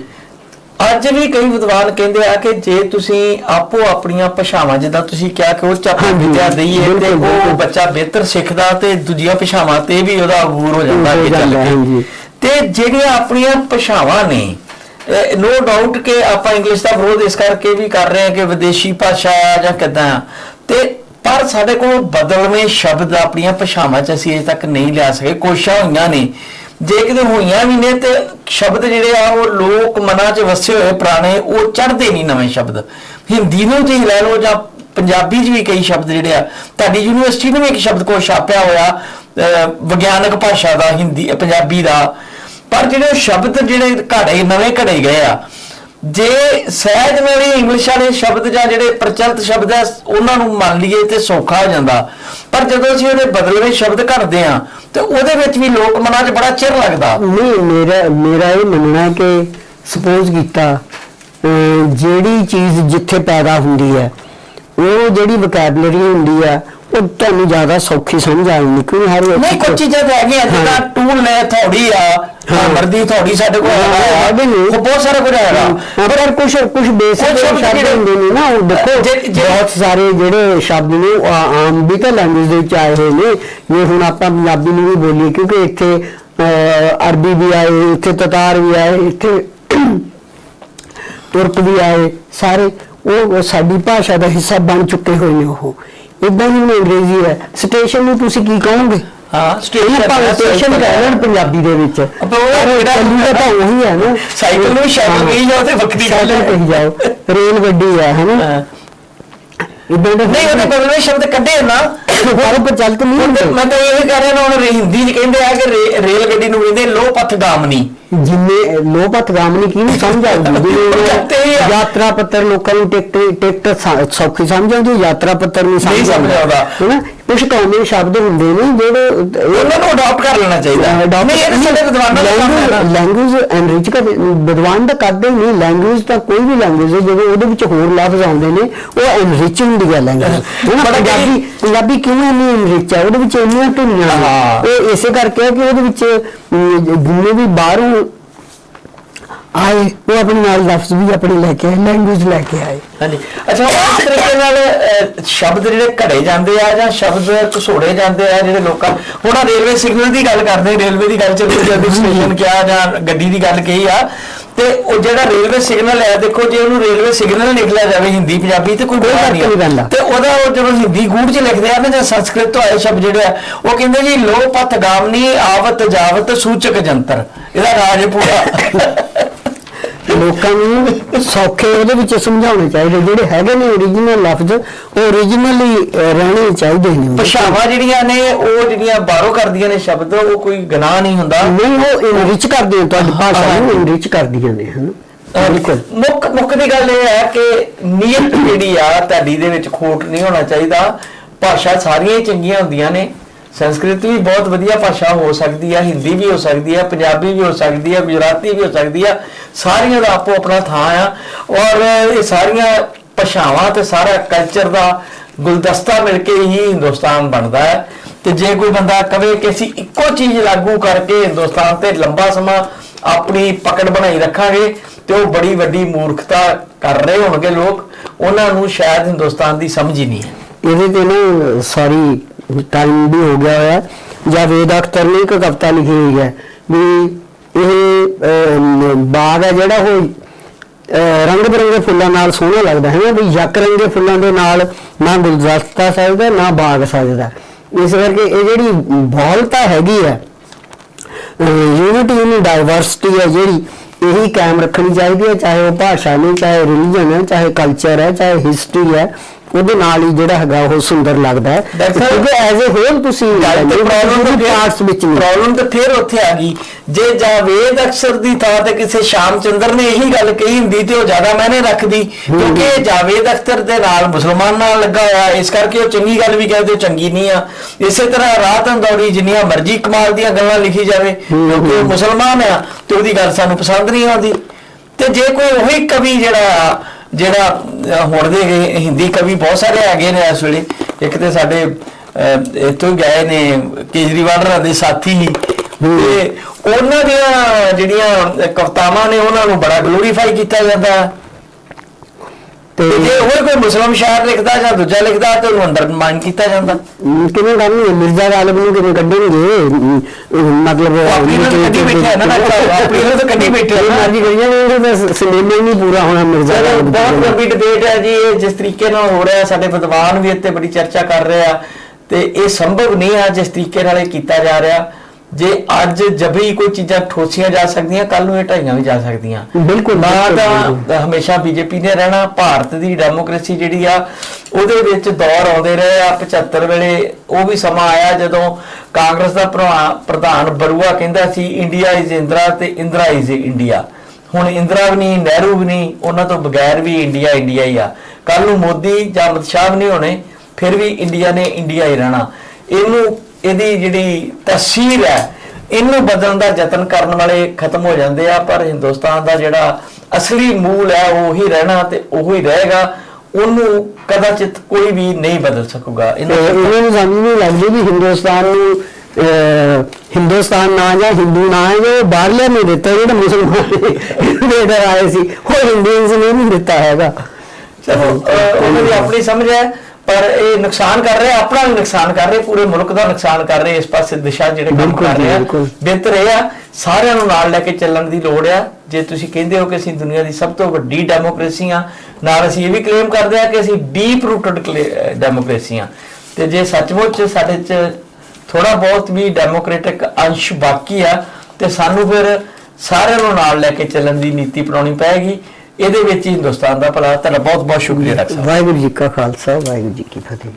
ਅੱਜ ਵੀ ਕਈ ਵਿਦਵਾਨ ਕਹਿੰਦੇ ਆ ਕਿ ਜੇ ਤੁਸੀਂ ਆਪੋ ਆਪਣੀਆਂ ਭਾਸ਼ਾਵਾਂ ਜਿੱਦਾਂ ਤੁਸੀਂ ਕਿਹਾ ਕਿ ਉਹ ਚਾਪਾ ਵਿਦਿਆ ਦਈਏ ਤੇ ਉਹ। ਬੱਚਾ ਬਿਹਤਰ ਸਿੱਖਦਾ ਤੇ ਦੂਜੀਆਂ ਭਾਸ਼ਾਵਾਂ ਤੇ ਵੀ ਉਹਦਾ ਅਬੂਰ ਹੋ ਜਾਂਦਾ ਹੋ ਅੱਗੇ ਚੱਲ। ਕੇ ਤੇ ਜਿਹੜੀਆਂ ਆਪਣੀਆਂ ਭਾਸ਼ਾਵਾਂ ਨੇ ਨੋ ਡਾਊਟ ਕਿ ਆਪਾਂ ਇੰਗਲਿਸ਼ ਦਾ ਵਿਰੋਧ ਇਸ ਕਰਕੇ ਵੀ ਕਰ ਰਹੇ ਹਾਂ ਕਿ ਵਿਦੇਸ਼ੀ ਭਾਸ਼ਾ ਜਾਂ ਕਿਦਾਂ ਤੇ ਪਰ ਸਾਡੇ ਕੋਲ ਬਦਲਵੇਂ ਸ਼ਬਦ ਆਪਣੀਆਂ ਭਾਸ਼ਾਵਾਂ 'ਚ ਅਸੀਂ ਅਜੇ ਤੱਕ ਨਹੀਂ ਲਿਆ ਸਕੇ ਕੋਸ਼ਿਸ਼ਾਂ ਹੋਈਆਂ ਨੇ ਜੇ ਕਿਤੇ ਹੋਈਆਂ ਵੀ ਨੇ ਤੇ ਸ਼ਬਦ ਜਿਹੜੇ ਆ, ਉਹ ਲੋਕ ਮਨਾਂ 'ਚ ਵਸੇ ਹੋਏ ਪੁਰਾਣੇ, ਉਹ ਚੜ੍ਹਦੇ ਨਹੀਂ ਨਵੇਂ ਸ਼ਬਦ। ਹਿੰਦੀ ਨੂੰ ਤੁਸੀਂ ਲੈ ਲਓ ਜਾਂ ਪੰਜਾਬੀ 'ਚ ਵੀ ਕਈ ਸ਼ਬਦ ਜਿਹੜੇ ਆ, ਤੁਹਾਡੀ ਯੂਨੀਵਰਸਿਟੀ ਨੇ ਵੀ ਇੱਕ ਸ਼ਬਦਕੋਸ਼ ਛਾਪਿਆ ਹੋਇਆ ਵਿਗਿਆਨਕ ਭਾਸ਼ਾ ਦਾ, ਹਿੰਦੀ, ਪੰਜਾਬੀ ਦਾ। ਪਰ ਜਿਹੜੇ ਉਹ ਸ਼ਬਦ ਜਿਹੜੇ ਘੜੇ, ਨਵੇਂ ਘੜੇ ਗਏ ਆ, ਜੇ ਸਹਿਜ ਨਾਲ ਇੰਗਲਿਸ਼ ਵਾਲੇ ਸ਼ਬਦ ਜਾਂ ਜਿਹੜੇ ਪ੍ਰਚਲਿਤ ਸ਼ਬਦ ਆ, ਉਹਨਾਂ ਨੂੰ ਮੰਨ ਲਈਏ ਤੇ ਸੌਖਾ ਹੋ ਜਾਂਦਾ। ਪਰ ਜਦੋਂ ਅਸੀਂ ਉਹਦੇ ਬਦਲਵੇਂ ਸ਼ਬਦ ਘੜਦੇ ਆ ਤੇ ਉਹਦੇ ਵਿੱਚ ਵੀ ਲੋਕ ਮਨਾਂ 'ਚ ਬੜਾ ਚਿਰ ਲੱਗਦਾ। ਨਹੀਂ, ਮੇਰਾ ਮੇਰਾ ਇਹ ਮੰਨਣਾ ਹੈ ਕਿ ਸਪੋਜ਼ ਕੀਤਾ ਜਿਹੜੀ ਚੀਜ਼ ਜਿੱਥੇ ਪੈਦਾ ਹੁੰਦੀ ਹੈ, ਉਹ ਜਿਹੜੀ ਵੋਕੈਬਲਰੀ ਹੁੰਦੀ ਹੈ ਉਹ ਤੁਹਾਨੂੰ ਜ਼ਿਆਦਾ ਸੌਖੀ ਸਮਝ ਆ ਜਾਂਦੀ ਕਿਉਂਕਿ ਹਰ ਨਹੀਂ ਵਿਅਕਤੀ ਕੁਝ ਚੀਜ਼ਾਂ ਤਾਂ ਹੈਗੀਆਂ ਜਿੱਦਾਂ ਹਾਂ। ਟੂਲ ਨੇ ਥੋੜੀ ਆ ਹਾਂ। ਮਰਦੀ ਥੋੜੀ ਸਾਡੇ ਕੋਲ ਹਾਂ, ਆ। ਹੈਗੇ ਨੇ। ਉਹ ਬਹੁਤ ਸਾਰਾ ਕੁਝ ਹੈਗਾ ਹਾਂ, ਪਰ ਕੁਝ ਕੁਝ ਬੇਸਿਕ ਕੁਛ ਸ਼ਬਦ ਸ਼ਬਦ ਜਿਹੜੇ- ਹੁੰਦੇ ਨੇ ਨਾ ਉਹ ਦੇਖੋ ਜੇ- ਜੇ- ਬਹੁਤ ਸਾਰੇ ਜਿਹੜੇ ਸ਼ਬਦ ਨੇ ਉਹ ਆ- ਆਮ ਵੀ ਤਾਂ ਲੈਂਗੁਏਜ ਦੇ ਵਿੱਚ ਆਏ ਹੋਏ ਨੇ ਜੇ ਹੁਣ ਆਪਾਂ ਪੰਜਾਬੀ ਨੂੰ ਵੀ ਬੋਲੀਏ ਕਿਉਂਕਿ ਇੱਥੇ ਅਹ, ਅਰਬੀ ਵੀ ਆਏ ਇੱਥੇ ਤਤਾਰ ਵੀ ਆਏ ਇੱਥੇ ਤੁਰਕ ਵੀ ਆਏ ਸਾਰੇ ਉਹ ਉਹ ਸਾਡੀ ਭਾਸ਼ਾ ਦਾ ਹਿੱਸਾ ਬਣ ਚੁੱਕੇ ਹੋਏ ਨੇ ਉਹ ਇਦਾਂ ਹੀ ਹੁਣ ਅੰਗਰੇਜ਼ੀ ਹੈ। ਸਟੇਸ਼ਨ ਨੂੰ ਤੁਸੀਂ ਕੀ ਕਹੋਗੇ? ਹਾਂ ਇਹਨਾਂ ਭਾਵੇਂ ਸਟੇਸ਼ਨ ਪੰਜਾਬੀ ਦੇ ਵਿੱਚ। ਆਪਾਂ ਉਹ ਪਰ ਜਿਹੜਾ- ਚੱਲੂਗਾ ਤਾਂ ਉਹੀ ਹੈ ਨਾ। ਸਾਈਕਲ ਨੂੰ ਵੀ ਸਾਈਕਲ ਹਾਂ। ਕਹੀ ਜਾਓ ਤੇ ਵੱਖਰੀ ਗੱਲ ਸਾਈਕਲ ਹੈ। ਕਹੀ ਜਾਓ। ਰੇਲ ਗੱਡੀ ਹੈ ਹੈਨਾ। ਇਦਾਂ ਦੇ ਨਹੀਂ ਉਹਦੇ ਬਦਲਵੇਂ ਸ਼ਬਦ ਕੱਢੇ ਨਾ। ਪਰ ਪ੍ਰਚਲਿਤ ਨਹੀਂ ਹੁੰਦੇ ਮੈਂ ਤਾਂ ਇਹ ਕਹਿ ਰਿਹਾ ਨਾ ਹੁਣ ਹਿੰਦੀ 'ਚ ਕਹਿੰਦੇ ਆ ਕਿ ਰੇਲ ਗੱਡੀ ਨੂੰ ਕਹਿੰਦੇ ਲੋ ਪਥ ਗਾਮਨੀ ਜਿੰਨੇ ਲੋਪਤ ਗਾਮਨੀ ਕਿਹਨੂੰ ਸਮਝ ਆਉਂਦੀ? ਜਿਵੇਂ ਕਹਿੰਦੇ ਹੀ ਆ। ਉਹ ਯਾਤਰਾ ਪੱਤਰ ਲੋਕਾਂ ਨੂੰ ਟਿਕਟ ਟਿਕਟ ਸੌਖੀ ਸਮਝ ਆਉਂਦੀ ਯਾਤਰਾ ਪੱਤਰ ਨਹੀਂ ਨਹੀਂ ਸਮਝ ਸਮਝ ਆਉਂਦਾ। ਕੁਝ ਕੌਮੀ ਸ਼ਬਦ ਹੁੰਦੇ ਨੇ ਜਿਹੜੇ ਉਹਨਾਂ ਨੂੰ ਅਡਾਪਟ ਕਰ ਲੈਣਾ ਚਾਹੀਦਾ। ਨਹੀਂ ਇਹ ਸਾਡੇ ਵਿਦਵਾਨਾਂ ਦਾ ਕੰਮ ਹੈ ਲੈਂਗੁਏਜ ਐਨਰਿਚ ਕਰ ਵਿਦਵਾਨ ਦਾ ਕਰਦੇ ਨਹੀਂ ਲੈਂਗੁਏਜ ਤਾਂ ਕੋਈ ਵੀ ਲੈਂਗੁਏਜ ਹੈ ਜਦੋਂ ਉਹਦੇ ਵਿੱਚ ਹੋਰ ਲਫ਼ਜ਼ ਆਉਂਦੇ ਨੇ ਉਹ ਐਨਰਿਚ ਹੁੰਦੀ ਹੈ ਲੈਂਗੁਏਜ ਪੰਜਾਬੀ ਪੰਜਾਬੀ ਕਿਉਂ ਇੰਨੀ ਐਨਰਿਚ ਹੈ? ਉਹਦੇ ਵਿੱਚ ਇੰਨੀਆਂ ਧੁਨੀਆਂ ਨੇ। ਹਾਂ। ਇਹ ਇਸੇ ਕਰਕੇ ਕਿ ਉਹਦੇ ਵਿੱਚ ਜਿੰਨੇ ਵੀ ਬਾਹਰੋਂ ਆਏ ਉਹ ਆਪਣੇ ਨਾਲ ਲਫ਼ਜ਼ ਵੀ ਆਪਣੇ ਲੈ ਕੇ ਆਏ ਲੈਂਗੁਏਜ ਲੈ ਕੇ ਆਏ। ਹਾਂਜੀ। ਅੱਛਾ ਉਸ ਤਰੀਕੇ ਨਾਲ ਅਹ, ਸ਼ਬਦ ਜਿਹੜੇ ਘੜੇ ਜਾਂਦੇ ਆ ਜਾਂ ਸ਼ਬਦ ਘਸੋੜੇ ਜਾਂਦੇ ਆ ਜਿਹੜੇ ਲੋਕਾਂ ਹੁਣ ਆਹ ਰੇਲਵੇ ਸਿਗਨਲ ਦੀ ਗੱਲ ਕਰਦੇ ਰੇਲਵੇ ਦੀ ਗੱਲ ਚੱਲਦੀ ਜਾਂਦੀ ਸਟੇਸ਼ਨ ਕਿਹਾ ਜਾਂ ਗੱਡੀ ਦੀ ਗੱਲ ਕਹੀ ਆ ਤੇ ਉਹ ਜਿਹੜਾ ਰੇਲਵੇ ਸਿਗਨਲ ਹੈ ਦੇਖੋ ਜੇ ਉਹਨੂੰ ਰੇਲਵੇ ਸਿਗਨਲ ਲਿਖ ਲਿਆ ਜਾਵੇ ਹਿੰਦੀ ਪੰਜਾਬੀ ਤੇ ਕੋਈ ਫ਼ਰਕ ਨਹੀਂ ਪੈਂਦਾ। ਤੇ ਉਹਦਾ ਉਹ ਜਦੋਂ ਹਿੰਦੀ ਗੂੜ ਚ ਲਿਖਦੇ ਆ ਨਾ ਜਾਂ ਸੰਸਕ੍ਰਿਤ ਤੋਂ ਆਏ ਸ਼ਬਦ ਜਿਹੜੇ ਆ ਉਹ ਕਹਿੰਦੇ ਜੀ ਲੋ ਪਥ ਗਾਮਨੀ ਆਵਤ ਜਾਵਤ ਸੂਚਕ ਜੰਤਰ। ਇਹਦਾ ਰਾਜ ਪੂਰਾ। ਲੋਕਾਂ ਨੂੰ ਸੌਖੇ ਉਹਦੇ ਵਿੱਚ ਸਮਝਾਉਣੇ ਚਾਹੀਦੇ ਜਿਹੜੇ ਹੈਗੇ ਨੇ ਓਰੀਜਨਲ ਲਫ਼ਜ਼ ਉਹ ਓਰੀਜਨਲੀ ਰਹਿਣੇ ਚਾਹੀਦੇ ਨੇ ਭਾਸ਼ਾਵਾਂ ਜਿਹੜੀਆਂ ਨੇ ਉਹ ਜਿਹੜੀਆਂ ਬਾਹਰੋਂ ਕਰਦੀਆਂ ਨੇ ਸ਼ਬਦ ਉਹ ਕੋਈ ਗੁਨਾਹ ਨਹੀਂ ਹੁੰਦਾ। ਨਹੀਂ ਉਹ ਇਨਰਿਚ ਕਰਦੀਆਂ ਤੁਹਾਡੀ ਭਾਸ਼ਾ ਨੂੰ ਇਨਰਿਚ ਕਰਦੀਆਂ ਨੇ ਹਨ? ਬਿਲਕੁਲ। ਮੁੱਖ ਮੁੱਖ ਦੀ ਗੱਲ ਇਹ ਹੈ ਕਿ ਨੀਅਤ ਜਿਹੜੀ ਆ ਤੁਹਾਡੀ ਦੇ ਵਿੱਚ ਖੋਟ ਨਹੀਂ ਹੋਣਾ ਚਾਹੀਦਾ। ਭਾਸ਼ਾ ਸਾਰੀਆਂ ਚੰਗੀਆਂ ਹੁੰਦੀਆਂ ਨੇ। ਸੰਸਕ੍ਰਿਤ ਵੀ ਬਹੁਤ ਵਧੀਆ ਭਾਸ਼ਾ ਹੋ ਸਕਦੀ ਹੈ ਹਿੰਦੀ ਵੀ ਹੋ ਸਕਦੀ ਹੈ ਪੰਜਾਬੀ ਵੀ ਹੋ ਸਕਦੀ ਹੈ ਗੁਜਰਾਤੀ ਵੀ ਹੋ ਸਕਦੀ ਆ, ਸਾਰੀਆਂ ਦਾ ਆਪੋ ਆਪਣਾ ਥਾਂ ਆ। ਔਰ ਇਹ ਸਾਰੀਆਂ ਭਾਸ਼ਾਵਾਂ ਤੇ ਸਾਰਾ ਕਲਚਰ ਦਾ ਗੁਲਦਸਤਾ ਮਿਲ ਕੇ ਹੀ ਹਿੰਦੁਸਤਾਨ ਬਣਦਾ ਹੈ। ਤੇ ਜੇ ਕੋਈ ਬੰਦਾ ਕਵੇ ਕਿ ਅਸੀਂ ਇੱਕੋ ਚੀਜ਼ ਲਾਗੂ ਕਰਕੇ ਹਿੰਦੁਸਤਾਨ ਤੇ ਲੰਬਾ ਸਮਾਂ ਆਪਣੀ ਪਕੜ ਬਣਾਈ ਰੱਖਾਂਗੇ, ਤੇ ਉਹ ਬੜੀ ਵੱਡੀ ਮੂਰਖਤਾ ਕਰ ਰਹੇ ਹੋਣਗੇ ਲੋਕ, ਉਹਨਾਂ ਨੂੰ ਸ਼ਾਇਦ ਹਿੰਦੁਸਤਾਨ ਦੀ ਸਮਝ ਹੀ ਨਹੀਂ ਹੈ। ਇਹਦੇ ਤੇ ਨਾ ਸਾਰੀ ਟਾਈਮ ਵੀ ਹੋ ਗਿਆ ਹੋਇਆ। ਜਾਂ ਵੇਦ ਅਖਤਰ ਨੇ ਇੱਕ ਕਵਿਤਾ ਲਿਖੀ ਹੋਈ ਹੈ ਵੀ ਇਹ ਬਾਗ ਹੈ ਜਿਹੜਾ ਉਹ ਰੰਗ ਬਿਰੰਗੇ ਫੁੱਲਾਂ ਨਾਲ ਸੋਹਣਾ ਲੱਗਦਾ ਹੈ ਨਾ, ਵੀ ਯਕ ਰੰਗੇ ਫੁੱਲਾਂ ਦੇ ਨਾਲ ਨਾ ਗੁਲਦਸਤਾ ਸਜਦਾ, ਨਾ ਬਾਗ ਸਜਦਾ। ਇਸ ਕਰਕੇ ਇਹ ਜਿਹੜੀ ਬਹੁਲਤਾ ਹੈਗੀ ਹੈ ਯੂਨਿਟੀ ਇਨ ਡਾਈਵਰਸਿਟੀ ਹੈ ਜਿਹੜੀ, ਇਹੀ ਕਾਇਮ ਰੱਖਣੀ ਚਾਹੀਦੀ ਹੈ, ਚਾਹੇ ਉਹ ਭਾਸ਼ਾ ਨੇ ਚਾਹੇ ਰਿਲੀਜਨ ਹੈ, ਚਾਹੇ ਕਲਚਰ ਹੈ, ਚਾਹੇ ਹਿਸਟਰੀ ਹੈ। ਉਹਦੇ ਨਾਲ ਹੀ ਜਿਹੜਾ ਹੈਗਾ ਉਹ ਸੁੰਦਰ ਲੱਗਦਾ ਹੈ. ਕਿਉਂਕਿ ਐਜ਼ ਅ ਹੋਲ ਤੁਸੀਂ ਪ੍ਰੋਬਲਮ ਤਾਂ ਪਾਰਟਸ ਵਿੱਚ ਨਹੀਂ। ਪ੍ਰੋਬਲਮ ਤਾਂ ਫਿਰ ਉੱਥੇ ਆ ਗਈ। ਜੇ ਜਾਵੇਦ ਅਕਸਰ ਦੀ ਥਾਂ ਤੇ ਕਿਸੇ ਸ਼ਾਮ ਚੰਦਰ ਨੇ ਇਹੀ ਗੱਲ ਕਹੀ ਹੁੰਦੀ ਤੇ ਉਹ ਜ਼ਿਆਦਾ ਮਾਇਨੇ ਰੱਖਦੀ ਕਿਉਂਕਿ ਇਹ ਜਾਵੇਦ ਅਖਤਰ ਦੇ ਨਾਲ ਮੁਸਲਮਾਨ ਨਾਲ ਲੱਗਾ ਹੋਇਆ ਇਸ ਕਰਕੇ ਉਹ ਚੰਗੀ ਗੱਲ ਵੀ ਕਹਿੰਦੇ ਚੰਗੀ ਨਹੀਂ ਆ। ਇਸੇ ਤਰ੍ਹਾਂ ਰਾਤ ਅੰਦੌੜੀ ਜਿੰਨੀਆਂ ਮਰਜ਼ੀ ਕਮਾਲ ਦੀਆਂ ਗੱਲਾਂ ਲਿਖੀ ਜਾਵੇ ਕਿਉਂਕਿ ਉਹ ਮੁਸਲਮਾਨ ਆ ਤੇ ਉਹਦੀ ਗੱਲ ਸਾਨੂੰ ਪਸੰਦ ਨਹੀਂ ਆਉਂਦੀ। ਤੇ ਜੇ ਕੋਈ ਉਹੀ ਕਵੀ ਜਿਹੜਾ ਜਿਹੜਾ ਹੁਣ ਦੇ ਗਏ ਹਿੰਦੀ ਕਵੀ ਬਹੁਤ ਸਾਰੇ ਹੈਗੇ ਨੇ ਇਸ ਵੇਲੇ। ਇੱਕ ਤੇ ਸਾਡੇ ਹੀ ਗਏ ਨੇ ਕੇਜਰੀਵਾਲ ਦੇ ਸਾਥੀ। ਹੀ। ਤੇ ਉਹਨਾਂ ਦੀਆਂ ਜਿਹੜੀਆਂ ਕਵਿਤਾਵਾਂ ਨੇ ਉਹਨਾਂ ਨੂੰ ਬੜਾ ਗਲੋਰੀਫਾਈ ਕੀਤਾ ਜਾਂਦਾ। ਹੈ। ਤੇ ਜੇ ਹੋਰ ਕੋਈ ਮੁਸਲਮ ਸ਼ਾਇਰ ਲਿਖਦਾ ਜਾਂ ਦੂਜਾ ਲਿਖਦਾ ਤੇ ਉਹਨੂੰ ਅੰਡਰਮਾਈਨ ਕੀਤਾ ਜਾਂਦਾ ਕਿਵੇਂ ਕਰਨਗੇ ਮਿਰਜ਼ਾ ਗਾਲਬ ਨੂੰ ਕਿਵੇਂ ਕੱਢਣਗੇ ਮਤਲਬ ਉਹ ਆਪਣੀ ਨੂੰ ਕੱਢੀ ਬੈਠੇ ਨਾ ਆਪਣੀ ਨੂੰ ਤਾਂ ਕੱਢੀ ਬੈਠੇ ਨਾ। ਮਾਜੀ ਕਰੀਏ ਨਾ ਤਾਂ ਸਿਨੇਮਾ ਨਹੀਂ ਪੂਰਾ ਹੋਣਾ ਮਿਰਜ਼ਾ ਗਾਲਿਬ ਬਹੁਤ। ਲੰਬੀ ਡਿਬੇਟ ਹੈ ਜੀ ਇਹ ਜਿਸ ਤਰੀਕੇ ਨਾਲ ਹੋ ਰਿਹਾ ਸਾਡੇ ਵਿਦਵਾਨ ਵੀ ਇੱਥੇ ਬੜੀ ਚਰਚਾ ਕਰ ਰਹੇ ਆ ਤੇ ਇਹ ਸੰਭਵ ਨਹੀਂ ਆ ਜਿਸ ਤਰੀਕੇ ਨਾਲ ਇਹ ਕੀਤਾ ਜਾ ਰਿਹਾ ਜੇ ਅੱਜ ਜਬਰੀ ਕੋਈ ਚੀਜ਼ਾਂ ਠੋਸੀਆਂ ਜਾ ਸਕਦੀਆਂ ਕੱਲ ਨੂੰ ਇਹ ਢਾਈਆਂ ਵੀ ਜਾ ਸਕਦੀਆਂ। ਬਿਲਕੁਲ, ਨਾ ਤਾਂ ਹਮੇਸ਼ਾ ਬੀਜੇਪੀ ਨੇ ਰਹਿਣਾ ਭਾਰਤ ਦੀ ਡੈਮੋਕ੍ਰੇਸੀ ਜਿਹੜੀ ਆ ਉਹਦੇ ਵਿੱਚ ਦੌਰ ਆਉਂਦੇ ਰਹੇ ਆ 75 ਵੇਲੇ ਉਹ ਵੀ ਸਮਾਂ ਆਇਆ ਜਦੋਂ ਕਾਂਗਰਸ ਦਾ ਪ੍ਰਧਾ- ਪ੍ਰਧਾਨ ਬਰੂਆ ਕਹਿੰਦਾ ਸੀ ਇੰਡੀਆ ਇਜ਼ ਇੰਦਰਾ ਤੇ ਇੰਦਰਾ ਇਜ਼ ਇੰਡੀਆ। ਹੁਣ ਇੰਦਰਾ ਵੀ ਨਹੀਂ ਨਹਿਰੂ ਵੀ ਨਹੀਂ ਉਹਨਾਂ ਤੋਂ ਬਗੈਰ ਵੀ ਇੰਡੀਆ ਇੰਡੀਆ ਹੀ ਆ। ਕੱਲ ਨੂੰ ਮੋਦੀ ਜਾਂ ਅਮਿਤ ਸ਼ਾਹ ਵੀ ਨਹੀਂ ਹੋਣੇ ਫਿਰ ਵੀ ਇੰਡੀਆ ਨੇ ਇੰਡੀਆ ਹੀ ਰਹਿਣਾ। ਇਹਨੂੰ ਇਹਦੀ ਜਿਹੜੀ ਤਸਵੀਰ ਹੈ ਇਹਨੂੰ ਬਦਲਣ ਦਾ ਯਤਨ ਕਰਨ ਵਾਲੇ ਖਤਮ ਹੋ ਜਾਂਦੇ ਆ ਪਰ ਹਿੰਦੁਸਤਾਨ ਦਾ ਜਿਹੜਾ ਅਸਲੀ ਮੂਲ ਹੈ ਉਹ ਹੀ ਰਹਿਣਾ ਤੇ ਉਹ ਹੀ ਰਹੇਗਾ। ਉਹਨੂੰ ਕਦਾਚਿਤ ਕੋਈ ਵੀ ਨਹੀਂ ਬਦਲ ਸਕੂਗਾ। ਇਹਨਾਂ ਨੂੰ ਨਹੀਂ ਲੱਗਦੀ ਵੀ ਹਿੰਦੁਸਤਾਨ ਨੂੰ ਹਿੰਦੁਸਤਾਨ ਨਾ ਜਾਂ ਹਿੰਦੂ ਨਾ ਹੈ ਜੋ ਬਾਹਰਲੇ ਨੇ ਦਿੱਤਾ ਜਿਹੜਾ ਮੁਸਲਮਾਨ ਦੇ ਆਏ ਸੀ ਉਹ ਹਿੰਦੂਆਂ ਨੇ ਨਹੀਂ ਦਿੱਤਾ ਹੈਗਾ। ਚਲੋ ਉਹਨਾਂ ਦੀ ਆਪਣੀ ਸਮਝ ਹੈ। ਪਰ ਇਹ ਨੁਕਸਾਨ ਕਰ ਰਹੇ ਆਪਣਾ ਵੀ ਨੁਕਸਾਨ ਕਰ ਰਹੇ ਪੂਰੇ ਮੁਲਕ ਦਾ ਨੁਕਸਾਨ ਕਰ ਰਹੇ ਇਸ ਪਾਸੇ ਦਿਸ਼ਾ ਜਿਹੜੇ ਕੰਮ ਕਰ ਰਹੇ ਆ। ਬਿਹਤਰ ਇਹ ਆ ਸਾਰਿਆਂ ਨੂੰ ਨਾਲ ਲੈ ਕੇ ਚੱਲਣ ਦੀ ਲੋੜ ਆ। ਜੇ ਤੁਸੀਂ ਕਹਿੰਦੇ ਹੋ ਕਿ ਅਸੀਂ ਦੁਨੀਆ ਦੀ ਸਭ ਤੋਂ ਵੱਡੀ ਡੈਮੋਕ੍ਰੇਸੀ ਆ ਨਾਲ ਅਸੀਂ ਇਹ ਵੀ ਕਲੇਮ ਕਰਦੇ ਆ ਕਿ ਅਸੀਂ ਡੀਪ ਰੂਟਡ ਡੈਮੋਕ੍ਰੇਸੀ ਆ। ਤੇ ਜੇ ਸੱਚਮੁੱਚ ਸਾਡੇ ਚ ਥੋੜਾ ਬਹੁਤ ਵੀ ਡੈਮੋਕ੍ਰੈਟਿਕ ਅੰਸ਼ ਬਾਕੀ ਆ ਤੇ ਸਾਨੂੰ ਫਿਰ ਸਾਰਿਆਂ ਨੂੰ ਨਾਲ ਲੈ ਕੇ ਚੱਲਣ ਦੀ ਨੀਤੀ ਅਪਣਾਉਣੀ ਪਏਗੀ। ਇਹਦੇ ਵਿੱਚ ਹੀ ਹਿੰਦੁਸਤਾਨ ਦਾ ਭਲਾ। ਤੁਹਾਡਾ ਬਹੁਤ ਬਹੁਤ ਸ਼ੁਕਰੀਆ, ਡਾਕਟਰ ਸਾਹਿਬ। ਵਾਹਿਗੁਰੂ ਜੀ ਕਾ ਖਾਲਸਾ, ਵਾਹਿਗੁਰੂ ਜੀ ਕੀ ਫਤਿਹ।